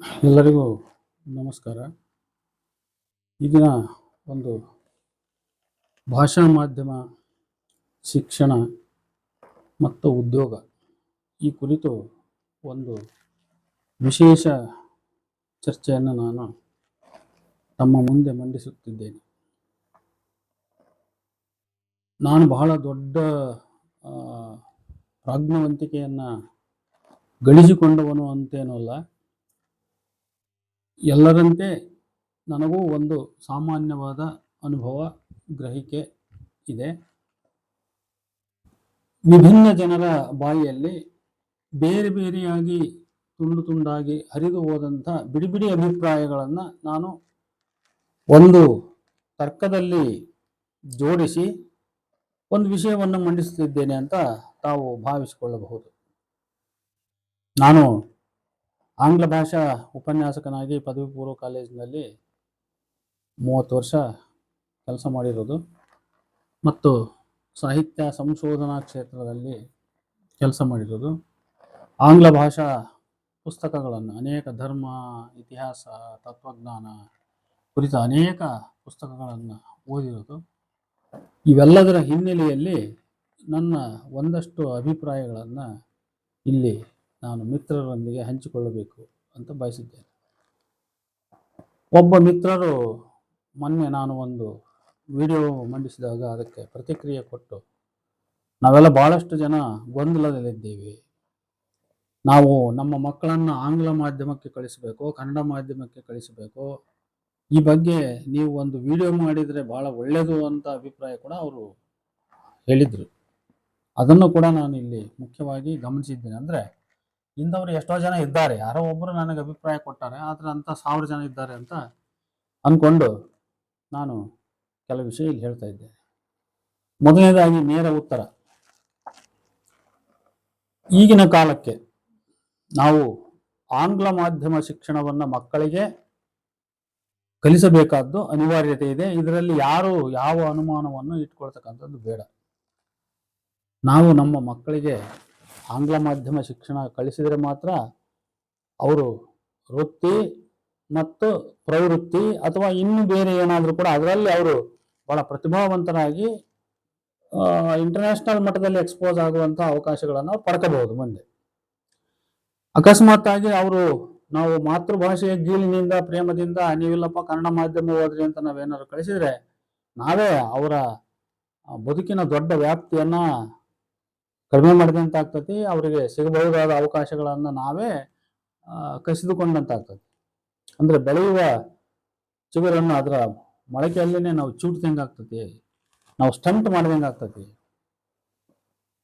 ಎಲ್ಲರಿಗೂ ನಮಸ್ಕಾರ. ಈ ಒಂದು ಭಾಷಾ ಮಾಧ್ಯಮ, ಶಿಕ್ಷಣ ಮತ್ತು ಉದ್ಯೋಗ ಈ ಕುರಿತು ಒಂದು ವಿಶೇಷ ಚರ್ಚೆಯನ್ನು ನಾನು ತಮ್ಮ ಮುಂದೆ ಮಂಡಿಸುತ್ತಿದ್ದೇನೆ. ನಾನು ಬಹಳ ದೊಡ್ಡ ಪ್ರಾಜ್ಞವಂತಿಕೆಯನ್ನು ಗಳಿಸಿಕೊಂಡವನು ಅಂತೇನೂ ಅಲ್ಲ. ಎಲ್ಲರಂತೆ ನನಗೂ ಒಂದು ಸಾಮಾನ್ಯವಾದ ಅನುಭವ ಗ್ರಹಿಕೆ ಇದೆ. ವಿಭಿನ್ನ ಜನರ ಬಾಯಿಯಲ್ಲಿ ಬೇರೆ ಬೇರೆಯಾಗಿ ತುಂಡು ತುಂಡಾಗಿ ಹರಿದು ಹೋದಂಥ ಬಿಡಿ ಬಿಡಿ ಅಭಿಪ್ರಾಯಗಳನ್ನು ನಾನು ಒಂದು ತರ್ಕದಲ್ಲಿ ಜೋಡಿಸಿ ಒಂದು ವಿಷಯವನ್ನು ಮಂಡಿಸುತ್ತಿದ್ದೇನೆ ಅಂತ ತಾವು ಭಾವಿಸಿಕೊಳ್ಳಬಹುದು. ನಾನು ಆಂಗ್ಲ ಭಾಷಾ ಉಪನ್ಯಾಸಕನಾಗಿ ಪದವಿ ಪೂರ್ವ ಕಾಲೇಜಿನಲ್ಲಿ ಮೂವತ್ತು ವರ್ಷ ಕೆಲಸ ಮಾಡಿರೋದು. ಮತ್ತು ಸಾಹಿತ್ಯ ಸಂಶೋಧನಾ ಕ್ಷೇತ್ರದಲ್ಲಿ ಕೆಲಸ ಮಾಡಿರೋದು. ಆಂಗ್ಲ ಭಾಷಾ ಪುಸ್ತಕಗಳನ್ನು, ಅನೇಕ ಧರ್ಮ, ಇತಿಹಾಸ, ತತ್ವಜ್ಞಾನ ಕುರಿತ ಅನೇಕ ಪುಸ್ತಕಗಳನ್ನು ಓದಿರೋದು. ಇವೆಲ್ಲದರ ಹಿನ್ನೆಲೆಯಲ್ಲಿ ನನ್ನ ಒಂದಷ್ಟು ಅಭಿಪ್ರಾಯಗಳನ್ನು ಇಲ್ಲಿ ನಾನು ಮಿತ್ರರೊಂದಿಗೆ ಹಂಚಿಕೊಳ್ಳಬೇಕು ಅಂತ ಬಯಸಿದ್ದೇನೆ. ಒಬ್ಬ ಮಿತ್ರರು ಮೊನ್ನೆ ನಾನು ಒಂದು ವಿಡಿಯೋ ಮಂಡಿಸಿದಾಗ ಅದಕ್ಕೆ ಪ್ರತಿಕ್ರಿಯೆ ಕೊಟ್ಟು, ನಾವೆಲ್ಲ ಭಾಳಷ್ಟು ಜನ ಗೊಂದಲದಲ್ಲಿದ್ದೇವೆ. ನಾವು ನಮ್ಮ ಮಕ್ಕಳನ್ನು ಆಂಗ್ಲ ಮಾಧ್ಯಮಕ್ಕೆ ಕಳಿಸಬೇಕು, ಕನ್ನಡ ಮಾಧ್ಯಮಕ್ಕೆ ಕಳಿಸಬೇಕು, ಈ ಬಗ್ಗೆ ನೀವು ಒಂದು ವಿಡಿಯೋ ಮಾಡಿದರೆ ಭಾಳ ಒಳ್ಳೆಯದು ಅಂತ ಅಭಿಪ್ರಾಯ ಕೂಡ ಅವರು ಹೇಳಿದರು. ಅದನ್ನು ಕೂಡ ನಾನು ಇಲ್ಲಿ ಮುಖ್ಯವಾಗಿ ಗಮನಿಸಿದ್ದೇನೆ. ಅಂದರೆ ಇಂಥವ್ರು ಎಷ್ಟೋ ಜನ ಇದ್ದಾರೆ. ಯಾರೋ ಒಬ್ಬರು ನನಗೆ ಅಭಿಪ್ರಾಯ ಕೊಟ್ಟಾರೆ, ಆದರೆ ಅಂಥ ಸಾವಿರ ಜನ ಇದ್ದಾರೆ ಅಂತ ಅಂದ್ಕೊಂಡು ನಾನು ಕೆಲವು ವಿಷಯ ಇಲ್ಲಿ ಹೇಳ್ತಾ ಇದ್ದೇನೆ ಮೊದಲನೇದಾಗಿ ನೇರ ಉತ್ತರ. ಈಗಿನ ಕಾಲಕ್ಕೆ ನಾವು ಆಂಗ್ಲ ಮಾಧ್ಯಮ ಶಿಕ್ಷಣವನ್ನು ಮಕ್ಕಳಿಗೆ ಕಲಿಸಬೇಕಾದ್ದು ಅನಿವಾರ್ಯತೆ ಇದೆ. ಇದರಲ್ಲಿ ಯಾರು ಯಾವ ಅನುಮಾನವನ್ನು ಇಟ್ಕೊಳ್ತಕ್ಕಂಥದ್ದು ಬೇಡ. ನಾವು ನಮ್ಮ ಮಕ್ಕಳಿಗೆ ಆಂಗ್ಲ ಮಾಧ್ಯಮ ಶಿಕ್ಷಣ ಕಲಿಸಿದರೆ ಮಾತ್ರ ಅವರು ವೃತ್ತಿ ಮತ್ತು ಪ್ರವೃತ್ತಿ ಅಥವಾ ಇನ್ನು ಬೇರೆ ಏನಾದರೂ ಕೂಡ ಅದರಲ್ಲಿ ಅವರು ಬಹಳ ಪ್ರತಿಭಾವಂತರಾಗಿ ಇಂಟರ್ನ್ಯಾಷನಲ್ ಮಟ್ಟದಲ್ಲಿ ಎಕ್ಸ್ಪೋಸ್ ಆಗುವಂಥ ಅವಕಾಶಗಳನ್ನು ಪಡ್ಕೋಬಹುದು ಮುಂದೆ. ಅಕಸ್ಮಾತ್ ಆಗಿ ಅವರು ನಾವು ಮಾತೃಭಾಷೆಯ ಗೀಳಿನಿಂದ, ಪ್ರೇಮದಿಂದ, ನೀವಿಲ್ಲಪ್ಪ, ಕನ್ನಡ ಮಾಧ್ಯಮ ಹೋದ್ರಿ ಅಂತ ನಾವೇನಾದ್ರು ಕಳಿಸಿದರೆ ನಾವೇ ಅವರ ಬದುಕಿನ ದೊಡ್ಡ ವ್ಯಾಪ್ತಿಯನ್ನ ಕಡಿಮೆ ಮಾಡಿದಂತ ಆಗ್ತತಿ, ಅವರಿಗೆ ಸಿಗಬಹುದಾದ ಅವಕಾಶಗಳನ್ನು ನಾವೇ ಕಸಿದುಕೊಂಡಂತ ಕಸಿದುಕೊಂಡಂತಾಗ್ತದೆ ಅಂದ್ರೆ ಬೆಳೆಯುವ ಚಿಗುರನ್ನು ಅದರ ಮೊಳಕೆಯಲ್ಲೇ ನಾವು ಚೂಟ್ದಂಗೆ ಆಗ್ತತಿ, ನಾವು ಸ್ಟಂಟ್ ಮಾಡಿದಂಗೆ ಆಗ್ತತಿ.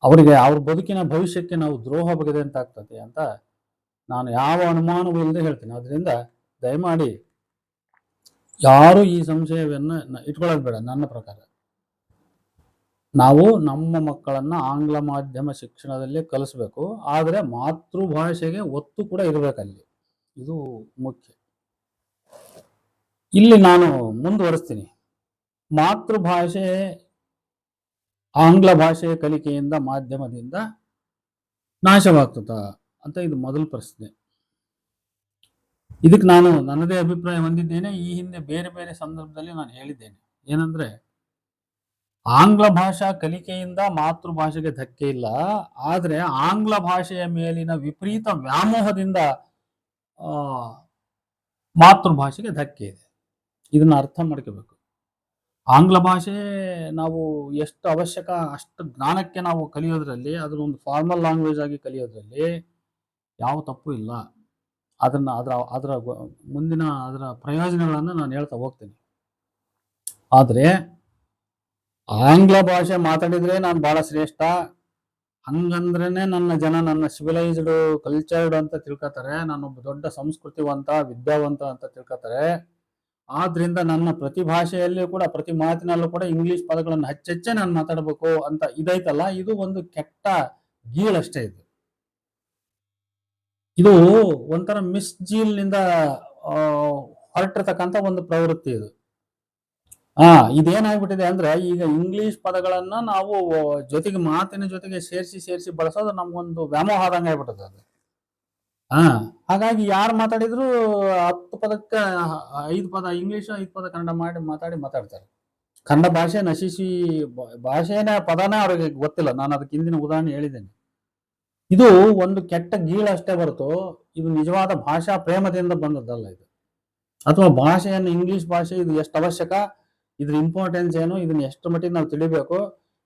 ಅವರಿಗೆ ಅವ್ರ ಬದುಕಿನ ಭವಿಷ್ಯಕ್ಕೆ ನಾವು ದ್ರೋಹ ಬಗೆದಂತ ಆಗ್ತತಿ ಅಂತ ನಾನು ಯಾವ ಅನುಮಾನವೂ ಇಲ್ಲದೆ ಹೇಳ್ತೀನಿ. ಅದರಿಂದ ದಯಮಾಡಿ ಯಾರು ಈ ಸಂಶಯವನ್ನು ಇಟ್ಕೊಳ್ಳೋದು ಬೇಡ, ನನ್ನ ಪ್ರಕಾರ. ನಾವು ನಮ್ಮ ಮಕ್ಕಳನ್ನ ಆಂಗ್ಲ ಮಾಧ್ಯಮ ಶಿಕ್ಷಣದಲ್ಲಿ ಕಲಿಸ್ಬೇಕು, ಆದರೆ ಮಾತೃಭಾಷೆಗೆ ಒತ್ತು ಕೂಡ ಇರಬೇಕಲ್ಲಿ ಇದು ಮುಖ್ಯ. ಇಲ್ಲಿ ನಾನು ಮುಂದುವರಿಸ್ತೀನಿ. ಮಾತೃಭಾಷೆ ಆಂಗ್ಲ ಭಾಷೆಯ ಕಲಿಕೆಯಿಂದ, ಮಾಧ್ಯಮದಿಂದ ನಾಶವಾಗ್ತದ ಅಂತ ಇದು ಮೊದಲ ಪ್ರಶ್ನೆ. ಇದಕ್ಕೆ ನಾನು ನನ್ನದೇ ಅಭಿಪ್ರಾಯ ಹೊಂದಿದ್ದೇನೆ. ಈ ಹಿಂದೆ ಬೇರೆ ಬೇರೆ ಸಂದರ್ಭದಲ್ಲಿ ನಾನು ಹೇಳಿದ್ದೇನೆ. ಏನಂದ್ರೆ ಆಂಗ್ಲ ಭಾಷಾ ಕಲಿಕೆಯಿಂದ ಮಾತೃಭಾಷೆಗೆ ಧಕ್ಕೆ ಇಲ್ಲ. ಆದರೆ ಆಂಗ್ಲ ಭಾಷೆಯ ಮೇಲಿನ ವಿಪರೀತ ವ್ಯಾಮೋಹದಿಂದ ಮಾತೃಭಾಷೆಗೆ ಧಕ್ಕೆ ಇದೆ. ಇದನ್ನು ಅರ್ಥ ಮಾಡ್ಕೋಬೇಕು. ಆಂಗ್ಲ ಭಾಷೆ ನಾವು ಎಷ್ಟು ಅವಶ್ಯಕ, ಅಷ್ಟು ಜ್ಞಾನಕ್ಕೆ ನಾವು ಕಲಿಯೋದ್ರಲ್ಲಿ ಅದನ್ನೊಂದು ಫಾರ್ಮಲ್ ಲ್ಯಾಂಗ್ವೇಜ್ ಆಗಿ ಕಲಿಯೋದ್ರಲ್ಲಿ ಯಾವ ತಪ್ಪು ಇಲ್ಲ. ಅದನ್ನ ಅದರ ಅದರ ಮುಂದಿನ, ಅದರ ಪ್ರಯೋಜನಗಳನ್ನು ನಾನು ಹೇಳ್ತಾ ಹೋಗ್ತೀನಿ. ಆದರೆ ಆಂಗ್ಲ ಭಾಷೆ ಮಾತಾಡಿದ್ರೆ ನಾನು ಬಹಳ ಶ್ರೇಷ್ಠ. ಹಂಗಂದ್ರೇನೆ ನನ್ನ ಜನ ನನ್ನ ಸಿವಿಲೈಸ್ಡ್ ಕಲ್ಚರ್ಡ್ ಅಂತ ತಿಳ್ಕೊತಾರೆ. ಒಬ್ಬ ದೊಡ್ಡ ಸಂಸ್ಕೃತಿವಂತ, ವಿದ್ಯಾವಂತ ಅಂತ ತಿಳ್ಕೊತಾರೆ. ಆದ್ರಿಂದ ನನ್ನ ಪ್ರತಿ ಭಾಷೆಯಲ್ಲಿ ಕೂಡ, ಪ್ರತಿ ಮಾತಿನಲ್ಲೂ ಕೂಡ ಇಂಗ್ಲಿಷ್ ಪದಗಳನ್ನು ಹಚ್ಚೆಚ್ಚೆ ನಾನು ಮಾತಾಡಬೇಕು ಅಂತ ಇದೈತಲ್ಲ, ಇದು ಒಂದು ಕೆಟ್ಟ ಗೀಳಷ್ಟೇ ಇದು. ಇದು ಒಂಥರ ಮಿಸ್ ಜೀಲ್ನಿಂದ ಹೊರಟಿರ್ತಕ್ಕಂಥ ಒಂದು ಪ್ರವೃತ್ತಿ ಇದು. ಹಾ ಇದೇನಾಗ್ಬಿಟ್ಟಿದೆ ಅಂದ್ರೆ ಈಗ ಇಂಗ್ಲಿಷ್ ಪದಗಳನ್ನ ನಾವು ಜೊತೆಗೆ ಮಾತಿನ ಜೊತೆಗೆ ಸೇರಿಸಿ ಸೇರಿಸಿ ಬಳಸೋದು ನಮ್ಗೊಂದು ವ್ಯಾಮೋಹ ಆದಂಗೆ ಆಗ್ಬಿಟ್ಟದೆ ಅದು. ಹಾ ಹಾಗಾಗಿ ಯಾರು ಮಾತಾಡಿದ್ರು ಹತ್ತು ಪದಕ್ಕೆ, ಐದು ಪದ, ಇಂಗ್ಲಿಷ್ ಐದು ಪದ ಕನ್ನಡ ಮಾಡಿ ಮಾತಾಡಿ ಮಾತಾಡ್ತಾರೆ. ಕನ್ನಡ ಭಾಷೆ ನಶಿಸಿ, ಭಾಷೆನ ಪದನ ಅವ್ರಿಗೆ ಗೊತ್ತಿಲ್ಲ. ನಾನು ಅದಕ್ಕೆ ಹಿಂದಿನ ಉದಾಹರಣೆ ಹೇಳಿದ್ದೇನೆ. ಇದು ಒಂದು ಕೆಟ್ಟ ಗೀಳು ಅಷ್ಟೇ ಹೊರತು ಇದು ನಿಜವಾದ ಭಾಷಾ ಪ್ರೇಮದಿಂದ ಬಂದದ್ದಲ್ಲ ಇದು. ಅಥವಾ ಭಾಷೆಯನ್ನು ಇಂಗ್ಲಿಷ್ ಭಾಷೆ ಇದು ಎಷ್ಟು ಅವಶ್ಯಕ? ಇದ್ರ ಇಂಪಾರ್ಟೆನ್ಸ್ ಏನು, ಇದನ್ನ ಎಷ್ಟು ಮಟ್ಟಿಗೆ ನಾವು ತಿಳಿಬೇಕು,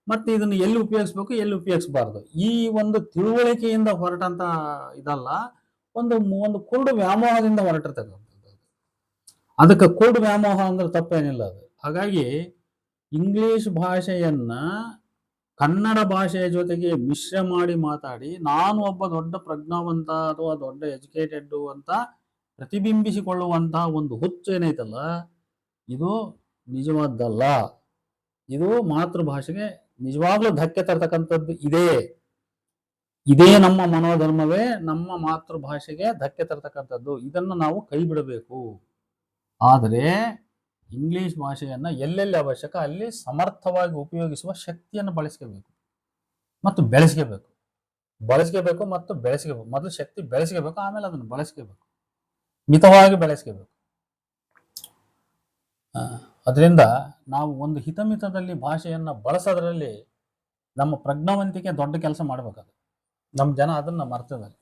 ಮತ್ತೆ ಇದನ್ನ ಎಲ್ಲಿ ಉಪಯೋಗಿಸ್ಬೇಕು, ಎಲ್ಲಿ ಉಪಯೋಗಿಸ್ಬಾರ್ದು. ಈ ಒಂದು ತಿಳುವಳಿಕೆಯಿಂದ ಹೊರಟಂತ ಇದಲ್ಲ, ಒಂದು ಒಂದು ಕುರುಡು ವ್ಯಾಮೋಹದಿಂದ ಹೊರಟಿರ್ತಕ್ಕಂಥದ್ದು ಅದಕ್ಕೆ ಕುರುಡು ವ್ಯಾಮೋಹ ಅಂದ್ರೆ ತಪ್ಪೇನಿಲ್ಲ ಅದು. ಹಾಗಾಗಿ ಇಂಗ್ಲಿಷ್ ಭಾಷೆಯನ್ನ ಕನ್ನಡ ಭಾಷೆಯ ಜೊತೆಗೆ ಮಿಶ್ರ ಮಾಡಿ ಮಾತಾಡಿ, ನಾನು ಒಬ್ಬ ದೊಡ್ಡ ಪ್ರಜ್ಞಾವಂತ ಅಥವಾ ದೊಡ್ಡ ಎಜುಕೇಟೆಡ್ ಅಂತ ಪ್ರತಿಬಿಂಬಿಸಿಕೊಳ್ಳುವಂತಹ ಒಂದು ಹುಚ್ಚು ಏನೈತಲ್ಲ ಇದು ನಿಜವಾದ್ದಲ್ಲ. ಇದು ಮಾತೃಭಾಷೆಗೆ ನಿಜವಾಗ್ಲೂ ಧಕ್ಕೆ ತರ್ತಕ್ಕಂಥದ್ದು ಇದೇ. ಇದೇ ನಮ್ಮ ಮನೋಧರ್ಮವೇ ನಮ್ಮ ಮಾತೃಭಾಷೆಗೆ ಧಕ್ಕೆ ತರ್ತಕ್ಕಂಥದ್ದು. ಇದನ್ನು ನಾವು ಕೈ ಬಿಡಬೇಕು. ಆದರೆ ಇಂಗ್ಲಿಷ್ ಭಾಷೆಯನ್ನು ಎಲ್ಲೆಲ್ಲಿ ಅವಶ್ಯಕ ಅಲ್ಲಿ ಸಮರ್ಥವಾಗಿ ಉಪಯೋಗಿಸುವ ಶಕ್ತಿಯನ್ನು ಬಳಸ್ಕೋಬೇಕು. ಮತ್ತು ಬೆಳೆಸ್ಕೋಬೇಕು. ಬಳಸ್ಕೋಬೇಕು ಮತ್ತು ಬೆಳೆಸ್ಕೋಬೇಕು. ಮೊದಲು ಶಕ್ತಿ ಬೆಳೆಸ್ಕೋಬೇಕು, ಆಮೇಲೆ ಅದನ್ನು ಬಳಸ್ಕೋಬೇಕು. ಮಿತವಾಗಿ ಬೆಳೆಸ್ಕೋಬೇಕು. ಅದರಿಂದ ನಾವು ಒಂದು ಹಿತಮಿತದಲ್ಲಿ ಭಾಷೆಯನ್ನು ಬಳಸೋದ್ರಲ್ಲಿ ನಮ್ಮ ಪ್ರಜ್ಞಾವಂತಿಕೆ ದೊಡ್ಡ ಕೆಲಸ ಮಾಡಬೇಕದು ನಮ್ಮ ಜನ ಅದನ್ನ ಮರ್ತಿದ್ದಾರೆ.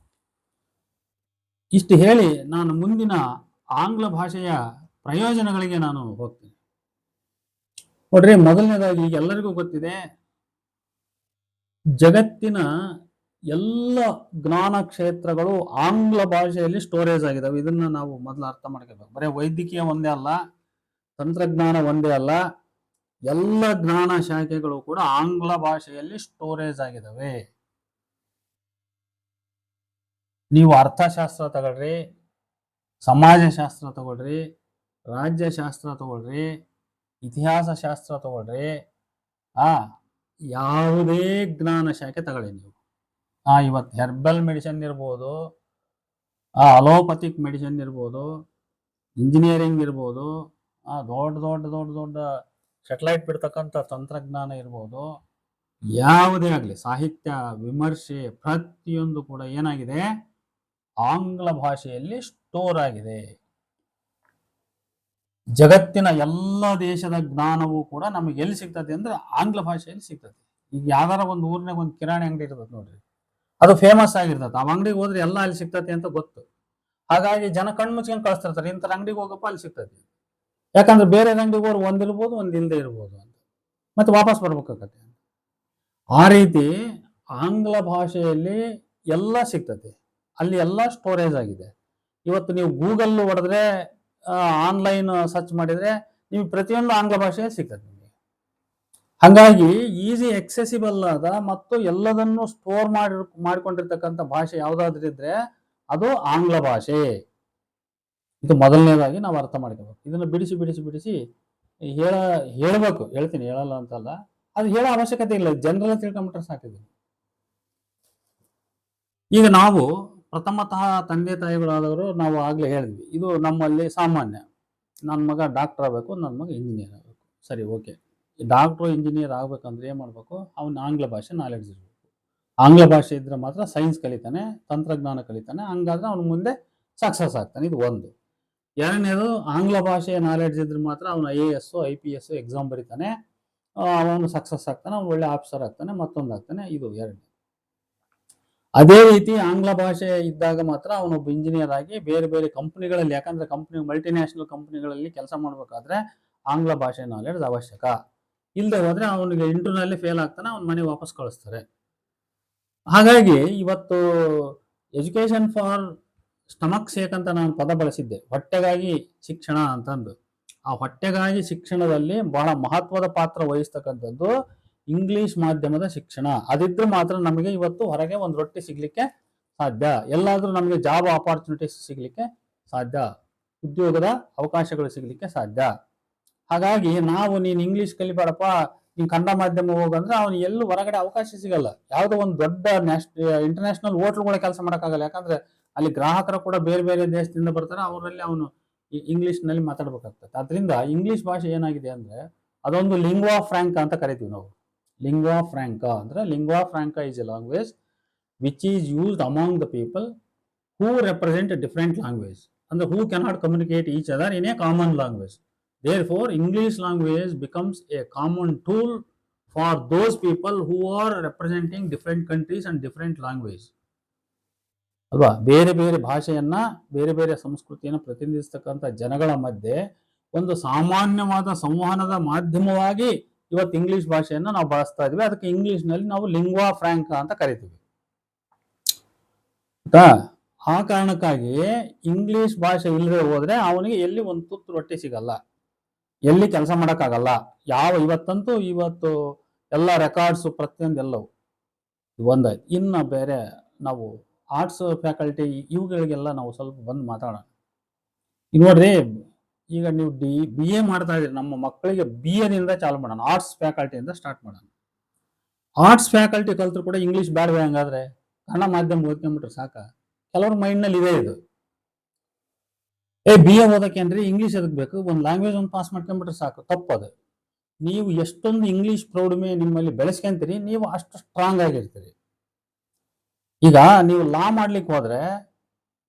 ಇಷ್ಟು ಹೇಳಿ ನಾನು ಮುಂದಿನ ಆಂಗ್ಲ ಭಾಷೆಯ ಪ್ರಯೋಜನಗಳಿಗೆ ನಾನು ಹೋಗ್ತೀನಿ. ನೋಡ್ರಿ, ಮೊದಲನೇದಾಗಿ ಈಗ ಎಲ್ಲರಿಗೂ ಗೊತ್ತಿದೆ, ಜಗತ್ತಿನ ಎಲ್ಲ ಜ್ಞಾನ ಕ್ಷೇತ್ರಗಳು ಆಂಗ್ಲ ಭಾಷೆಯಲ್ಲಿ ಸ್ಟೋರೇಜ್ ಆಗಿದಾವೆ. ಇದನ್ನ ನಾವು ಮೊದಲು ಅರ್ಥ ಮಾಡ್ಕೋಬೇಕು. ಬರೀ ವೈದ್ಯಕೀಯ ಒಂದೇ ಅಲ್ಲ. ತಂತ್ರಜ್ಞಾನ ಒಂದೇ ಅಲ್ಲ, ಎಲ್ಲ ಜ್ಞಾನ ಶಾಖೆಗಳು ಕೂಡ ಆಂಗ್ಲ ಭಾಷೆಯಲ್ಲಿ ಸ್ಟೋರೇಜ್ ಆಗಿದ್ದಾವೆ ನೀವು ಅರ್ಥಶಾಸ್ತ್ರ ತಗೊಳ್ರಿ, ಸಮಾಜಶಾಸ್ತ್ರ ತಗೊಳ್ರಿ, ರಾಜ್ಯಶಾಸ್ತ್ರ ತಗೊಳ್ರಿ ಇತಿಹಾಸ ಶಾಸ್ತ್ರ ತಗೊಳ್ರಿ, ಆ, ಯಾವುದೇ ಜ್ಞಾನ ಶಾಖೆ ತಗೊಳ್ಳಿ ನೀವು. ಆ ಇವತ್ತು ಹೆರ್ಬಲ್ ಮೆಡಿಸಿನ್ ಇರ್ಬೋದು, ಆ ಅಲೋಪತಿಕ್ ಮೆಡಿಸಿನ್ ಇರ್ಬೋದು ಇಂಜಿನಿಯರಿಂಗ್ ಇರ್ಬೋದು ಆ ದೊಡ್ಡ ದೊಡ್ಡ ದೊಡ್ಡ ದೊಡ್ಡ ಸೆಟಲೈಟ್ ಬಿಡ್ತಕ್ಕಂಥ ತಂತ್ರಜ್ಞಾನ ಇರ್ಬೋದು. ಯಾವುದೇ ಆಗಲಿ, ಸಾಹಿತ್ಯ ವಿಮರ್ಶೆ ಪ್ರತಿಯೊಂದು ಕೂಡ ಏನಾಗಿದೆ? ಆಂಗ್ಲ ಭಾಷೆಯಲ್ಲಿ ಸ್ಟೋರ್ ಆಗಿದೆ. ಜಗತ್ತಿನ ಎಲ್ಲ ದೇಶದ ಜ್ಞಾನವೂ ಕೂಡ ನಮಗೆ ಎಲ್ಲಿ ಸಿಗ್ತದೆ ಅಂದ್ರೆ ಆಂಗ್ಲ ಭಾಷೆಯಲ್ಲಿ ಸಿಗ್ತದೆ. ಈಗ ಯಾವ್ದಾರ ಒಂದು ಊರಿನಾಗ ಒಂದು ಕಿರಾಣಿ ಅಂಗಡಿ ಇರ್ತದೆ ನೋಡ್ರಿ. ಅದು ಫೇಮಸ್ ಆಗಿರ್ತದೆ. ಆ ಅಂಗಡಿಗೆ ಹೋದ್ರೆ ಎಲ್ಲ ಅಲ್ಲಿ ಸಿಗ್ತದೆ ಅಂತ ಗೊತ್ತು. ಹಾಗಾಗಿ ಜನ ಕಣ್ಣು ಮುಚ್ಕೊಂಡು ಕಳಿಸ್ತಿರ್ತಾರೆ. ಇಂಥ ಅಂಗಡಿಗೆ ಹೋಗಪ್ಪ ಅಲ್ಲಿ ಸಿಗ್ತದೆ. ಯಾಕಂದ್ರೆ ಬೇರೆ ಅಂಗಡಿಗೆ ಹೋದ್ರೆ ಒಂದಿರ್ಬೋದು ಒಂದ್ ಹಿಂದೆ ಇರ್ಬೋದು ಅಂತ. ಮತ್ತೆ ವಾಪಸ್ ಬರ್ಬೇಕಾಗತ್ತೆ ಆ ರೀತಿ ಆಂಗ್ಲ ಭಾಷೆಯಲ್ಲಿ ಎಲ್ಲ ಸಿಗ್ತದೆ. ಅಲ್ಲಿ ಎಲ್ಲ ಸ್ಟೋರೇಜ್ ಆಗಿದೆ. ಇವತ್ತು ನೀವು ಗೂಗಲ್ ಹೊಡೆದ್ರೆ ಆನ್ಲೈನ್ ಸರ್ಚ್ ಮಾಡಿದ್ರೆ ನಿಮ್ಗೆ ಪ್ರತಿಯೊಂದು ಆಂಗ್ಲ ಭಾಷೆ ಸಿಗ್ತದೆ ನಿಮಗೆ. ಹಾಗಾಗಿ ಈಸಿ ಎಕ್ಸೆಸಿಬಲ್ ಆದ ಮತ್ತು ಎಲ್ಲದನ್ನು ಸ್ಟೋರ್ ಮಾಡಿ, ಮಾಡಿಕೊಂಡಿರ್ತಕ್ಕಂಥ ಭಾಷೆ ಯಾವುದಾದ್ರಿದ್ರೆ ಅದು ಆಂಗ್ಲ ಭಾಷೆ. ಇದು ಮೊದಲನೇದಾಗಿ ನಾವು ಅರ್ಥ ಮಾಡ್ಕೋಬೇಕು. ಇದನ್ನು ಬಿಡಿಸಿ ಬಿಡಿಸಿ ಬಿಡಿಸಿ ಹೇಳ, ಹೇಳಬೇಕು. ಹೇಳ್ತೀನಿ, ಹೇಳಲ್ಲ ಅಂತಲ್ಲ. ಅದು ಹೇಳೋ ಅವಶ್ಯಕತೆ ಇಲ್ಲ. ಜನರಲ್ ತಿಳ್ಕೊಂಬಿಟ್ರೆ ಸಾಕಿದೆ ಈಗ ನಾವು ಪ್ರಥಮತಃ ತಂದೆ, ತಾಯಿಗಳಾದವರು ನಾವು ಆಗ್ಲೇ ಹೇಳಿದ್ವಿ. ಇದು ನಮ್ಮಲ್ಲಿ ಸಾಮಾನ್ಯ. ನನ್ನ ಮಗ ಡಾಕ್ಟರ್ ಆಗಬೇಕು ನನ್ನ ಮಗ ಇಂಜಿನಿಯರ್ ಆಗಬೇಕು. ಸರಿ, ಓಕೆ. ಡಾಕ್ಟ್ರು, ಇಂಜಿನಿಯರ್ ಆಗ್ಬೇಕಂದ್ರೆ ಏನು ಮಾಡಬೇಕು? ಅವನ ಆಂಗ್ಲ ಭಾಷೆ ನಾಲೆಡ್ಜ್ ಇರಬೇಕು. ಆಂಗ್ಲ ಭಾಷೆ ಇದ್ದರೆ ಮಾತ್ರ ಸೈನ್ಸ್ ಕಲಿತಾನೆ, ತಂತ್ರಜ್ಞಾನ ಕಲಿತಾನೆ. ಹಂಗಾದ್ರೆ ಅವನ ಮುಂದೆ ಸಕ್ಸಸ್ ಆಗ್ತಾನೆ. ಇದು ಒಂದು. ಎರಡನೇದು ಆಂಗ್ಲ ಭಾಷೆಯ ನಾಲೆಡ್ಜ್ ಇದ್ರೆ ಮಾತ್ರ ಅವನು I A S I P S exam ಬರೀತಾನೆ. ಅವನು ಸಕ್ಸಸ್ ಆಗ್ತಾನೆ, ಅವನು ಒಳ್ಳೆ ಆಫೀಸರ್ ಆಗ್ತಾನೆ, ಮತ್ತೊಂದು ಆಗ್ತಾನೆ. ಇದು ಎರಡನೇ ಅದೇ ರೀತಿ ಆಂಗ್ಲ ಭಾಷೆ ಇದ್ದಾಗ ಮಾತ್ರ ಅವನೊಬ್ಬ ಇಂಜಿನಿಯರ್ ಆಗಿ ಬೇರೆ ಬೇರೆ ಕಂಪ್ನಿಗಳಲ್ಲಿ ಯಾಕಂದ್ರೆ ಕಂಪ್ನಿ ಮಲ್ಟಿನ್ಯಾಷನಲ್ ಕಂಪ್ನಿಗಳಲ್ಲಿ ಕೆಲಸ ಮಾಡಬೇಕಾದ್ರೆ ಆಂಗ್ಲ ಭಾಷೆ ನಾಲೆಡ್ಜ್ ಅವಶ್ಯಕ. ಇಲ್ಲದೆ ಹೋದ್ರೆ ಅವನಿಗೆ ಇಂಟರ್ನಲ್ಲಿ ಫೇಲ್ ಆಗ್ತಾನೆ, ಅವ್ನ ಮನೆ ವಾಪಸ್ ಕಳಿಸ್ತಾರೆ. ಹಾಗಾಗಿ ಇವತ್ತು ಎಜುಕೇಶನ್ ಫಾರ್ ಸ್ಟಮಕ್ ಸೇಕ್ ಅಂತ ನಾನು ಪದ ಬಳಸಿದ್ದೆ. ಹೊಟ್ಟೆಗಾಗಿ ಶಿಕ್ಷಣ ಅಂತಂದು. ಆ ಹೊಟ್ಟೆಗಾಗಿ ಶಿಕ್ಷಣದಲ್ಲಿ ಬಹಳ ಮಹತ್ವದ ಪಾತ್ರ ವಹಿಸ್ತಕ್ಕಂಥದ್ದು ಇಂಗ್ಲಿಷ್ ಮಾಧ್ಯಮದ ಶಿಕ್ಷಣ. ಅದಿದ್ರೆ ಮಾತ್ರ ನಮಗೆ ಇವತ್ತು ಹೊರಗೆ ಒಂದು ರೊಟ್ಟಿ ಸಿಗ್ಲಿಕ್ಕೆ ಸಾಧ್ಯ. ಎಲ್ಲಾದ್ರೂ ನಮಗೆ ಜಾಬ್ ಆಪರ್ಚುನಿಟೀಸ್ ಸಿಗ್ಲಿಕ್ಕೆ ಸಾಧ್ಯ. ಉದ್ಯೋಗದ ಅವಕಾಶಗಳು ಸಿಗ್ಲಿಕ್ಕೆ ಸಾಧ್ಯ. ಹಾಗಾಗಿ ನಾವು ನೀನು ಇಂಗ್ಲಿಷ್ ಕಲಿಬಾರಪ್ಪ ನೀನು ಕನ್ನಡ ಮಾಧ್ಯಮ ಹೋಗಂದ್ರೆ ಅವ್ನು ಎಲ್ಲೂ ಹೊರಗಡೆ ಅವಕಾಶ ಸಿಗಲ್ಲ. ಯಾವುದೋ ಒಂದು ದೊಡ್ಡ ನ್ಯಾಷ್ ಇಂಟರ್ನ್ಯಾಷನಲ್ ಹೋಟ್ಲ್ಗಳ ಕೆಲಸ ಮಾಡೋಕ್ಕಾಗಲ್ಲ. ಯಾಕಂದ್ರೆ ಅಲ್ಲಿ ಗ್ರಾಹಕರು ಕೂಡ ಬೇರೆ ಬೇರೆ ದೇಶದಿಂದ ಬರ್ತಾರೆ, ಅವರಲ್ಲಿ ಅವನು ಇಂಗ್ಲಿಷ್ನಲ್ಲಿ ಮಾತಾಡ್ಬೇಕಾಗ್ತದೆ. ಅದರಿಂದ ಇಂಗ್ಲಿಷ್ ಭಾಷೆ ಏನಾಗಿದೆ ಅಂದ್ರೆ ಅದೊಂದು ಲಿಂಗ್ವಾ ಫ್ರಾಂಕ್ ಅಂತ ಕರಿತೀವಿ ನಾವು. ಲಿಂಗ್ವಾ ಫ್ರ್ಯಾಂಕ ಅಂದ್ರೆ lingua franca is a language which is used among the people who represent different language ಅಂದ್ರೆ who cannot communicate each other in a common language therefore English language becomes a common tool for those people who are representing different countries and different language ಅಲ್ವಾ? ಬೇರೆ ಬೇರೆ ಭಾಷೆಯನ್ನ, ಬೇರೆ ಬೇರೆ ಸಂಸ್ಕೃತಿಯನ್ನು ಪ್ರತಿನಿಧಿಸ್ತಕ್ಕಂಥ ಜನಗಳ ಮಧ್ಯೆ ಒಂದು ಸಾಮಾನ್ಯವಾದ ಸಂವಹನದ ಮಾಧ್ಯಮವಾಗಿ ಇವತ್ತು ಇಂಗ್ಲಿಷ್ ಭಾಷೆಯನ್ನ ನಾವು ಬಳಸ್ತಾ ಇದೀವಿ. ಅದಕ್ಕೆ ಇಂಗ್ಲಿಷ್ನಲ್ಲಿ ನಾವು ಲಿಂಗ್ವಾ ಫ್ರಾಂಕ ಅಂತ ಕರಿತೀವಿ. ಆಯ್ತಾ? ಆ ಕಾರಣಕ್ಕಾಗಿ ಇಂಗ್ಲಿಷ್ ಭಾಷೆ ಇಲ್ಲದೆ ಹೋದ್ರೆ ಅವನಿಗೆ ಎಲ್ಲಿ ಒಂದು ತುತ್ತು ರೊಟ್ಟಿ ಸಿಗಲ್ಲ. ಎಲ್ಲಿ ಕೆಲಸ ಮಾಡೋಕ್ಕಾಗಲ್ಲ. ಯಾವ ಇವತ್ತಂತೂ ಇವತ್ತು ಎಲ್ಲ ರೆಕಾರ್ಡ್ಸು ಪ್ರತಿಯೊಂದು ಎಲ್ಲವು. ಒಂದಾಯ್ತು. ಇನ್ನು ಬೇರೆ ನಾವು ಆರ್ಟ್ಸ್ ಫ್ಯಾಕಲ್ಟಿ ಇವುಗಳಿಗೆಲ್ಲ ನಾವು ಸ್ವಲ್ಪ ಬಂದು ಮಾತಾಡೋಣ. ಈಗ ನೋಡ್ರಿ, ಈಗ ನೀವು ಡಿ ಬಿ ಎ ಮಾಡ್ತಾ ಇದ್ದೀರಿ, ನಮ್ಮ ಮಕ್ಕಳಿಗೆ ಬಿ ಎದಿಂದ ಚಾಲು ಮಾಡೋಣ. ಆರ್ಟ್ಸ್ ಫ್ಯಾಕಲ್ಟಿಯಿಂದ ಸ್ಟಾರ್ಟ್ ಮಾಡೋಣ. ಆರ್ಟ್ಸ್ ಫ್ಯಾಕಲ್ಟಿ ಕಲ್ತ್ರು ಕೂಡ ಇಂಗ್ಲೀಷ್ ಬೇಡವೇ ಹಂಗಾದ್ರೆ? ಕನ್ನಡ ಮಾಧ್ಯಮ ಓದ್ಕೊಂಡ್ಬಿಟ್ರೆ ಸಾಕ? ಕೆಲವ್ರ ಮೈಂಡ್ನಲ್ಲಿ ಇದೆ ಇದು. ಏ ಬಿ ಎ ಓದಕ್ಕೇನ್ರಿ ಇಂಗ್ಲೀಷ್ ಅದಕ್ಕೆ ಬೇಕು? ಒಂದು ಲ್ಯಾಂಗ್ವೇಜ್ ಒಂದು ಪಾಸ್ ಮಾಡ್ಕೊಂಡ್ಬಿಟ್ರೆ ಸಾಕು. ತಪ್ಪದು ನೀವು ಎಷ್ಟೊಂದು ಇಂಗ್ಲೀಷ್ ಪ್ರೌಢಮೆ ನಿಮ್ಮಲ್ಲಿ ಬೆಳೆಸ್ಕೊಂತೀರಿ, ನೀವು ಅಷ್ಟು ಸ್ಟ್ರಾಂಗ್ ಆಗಿರ್ತೀರಿ. ಈಗ ನೀವು ಲಾ ಮಾಡ್ಲಿಕ್ಕೆ ಹೋದ್ರೆ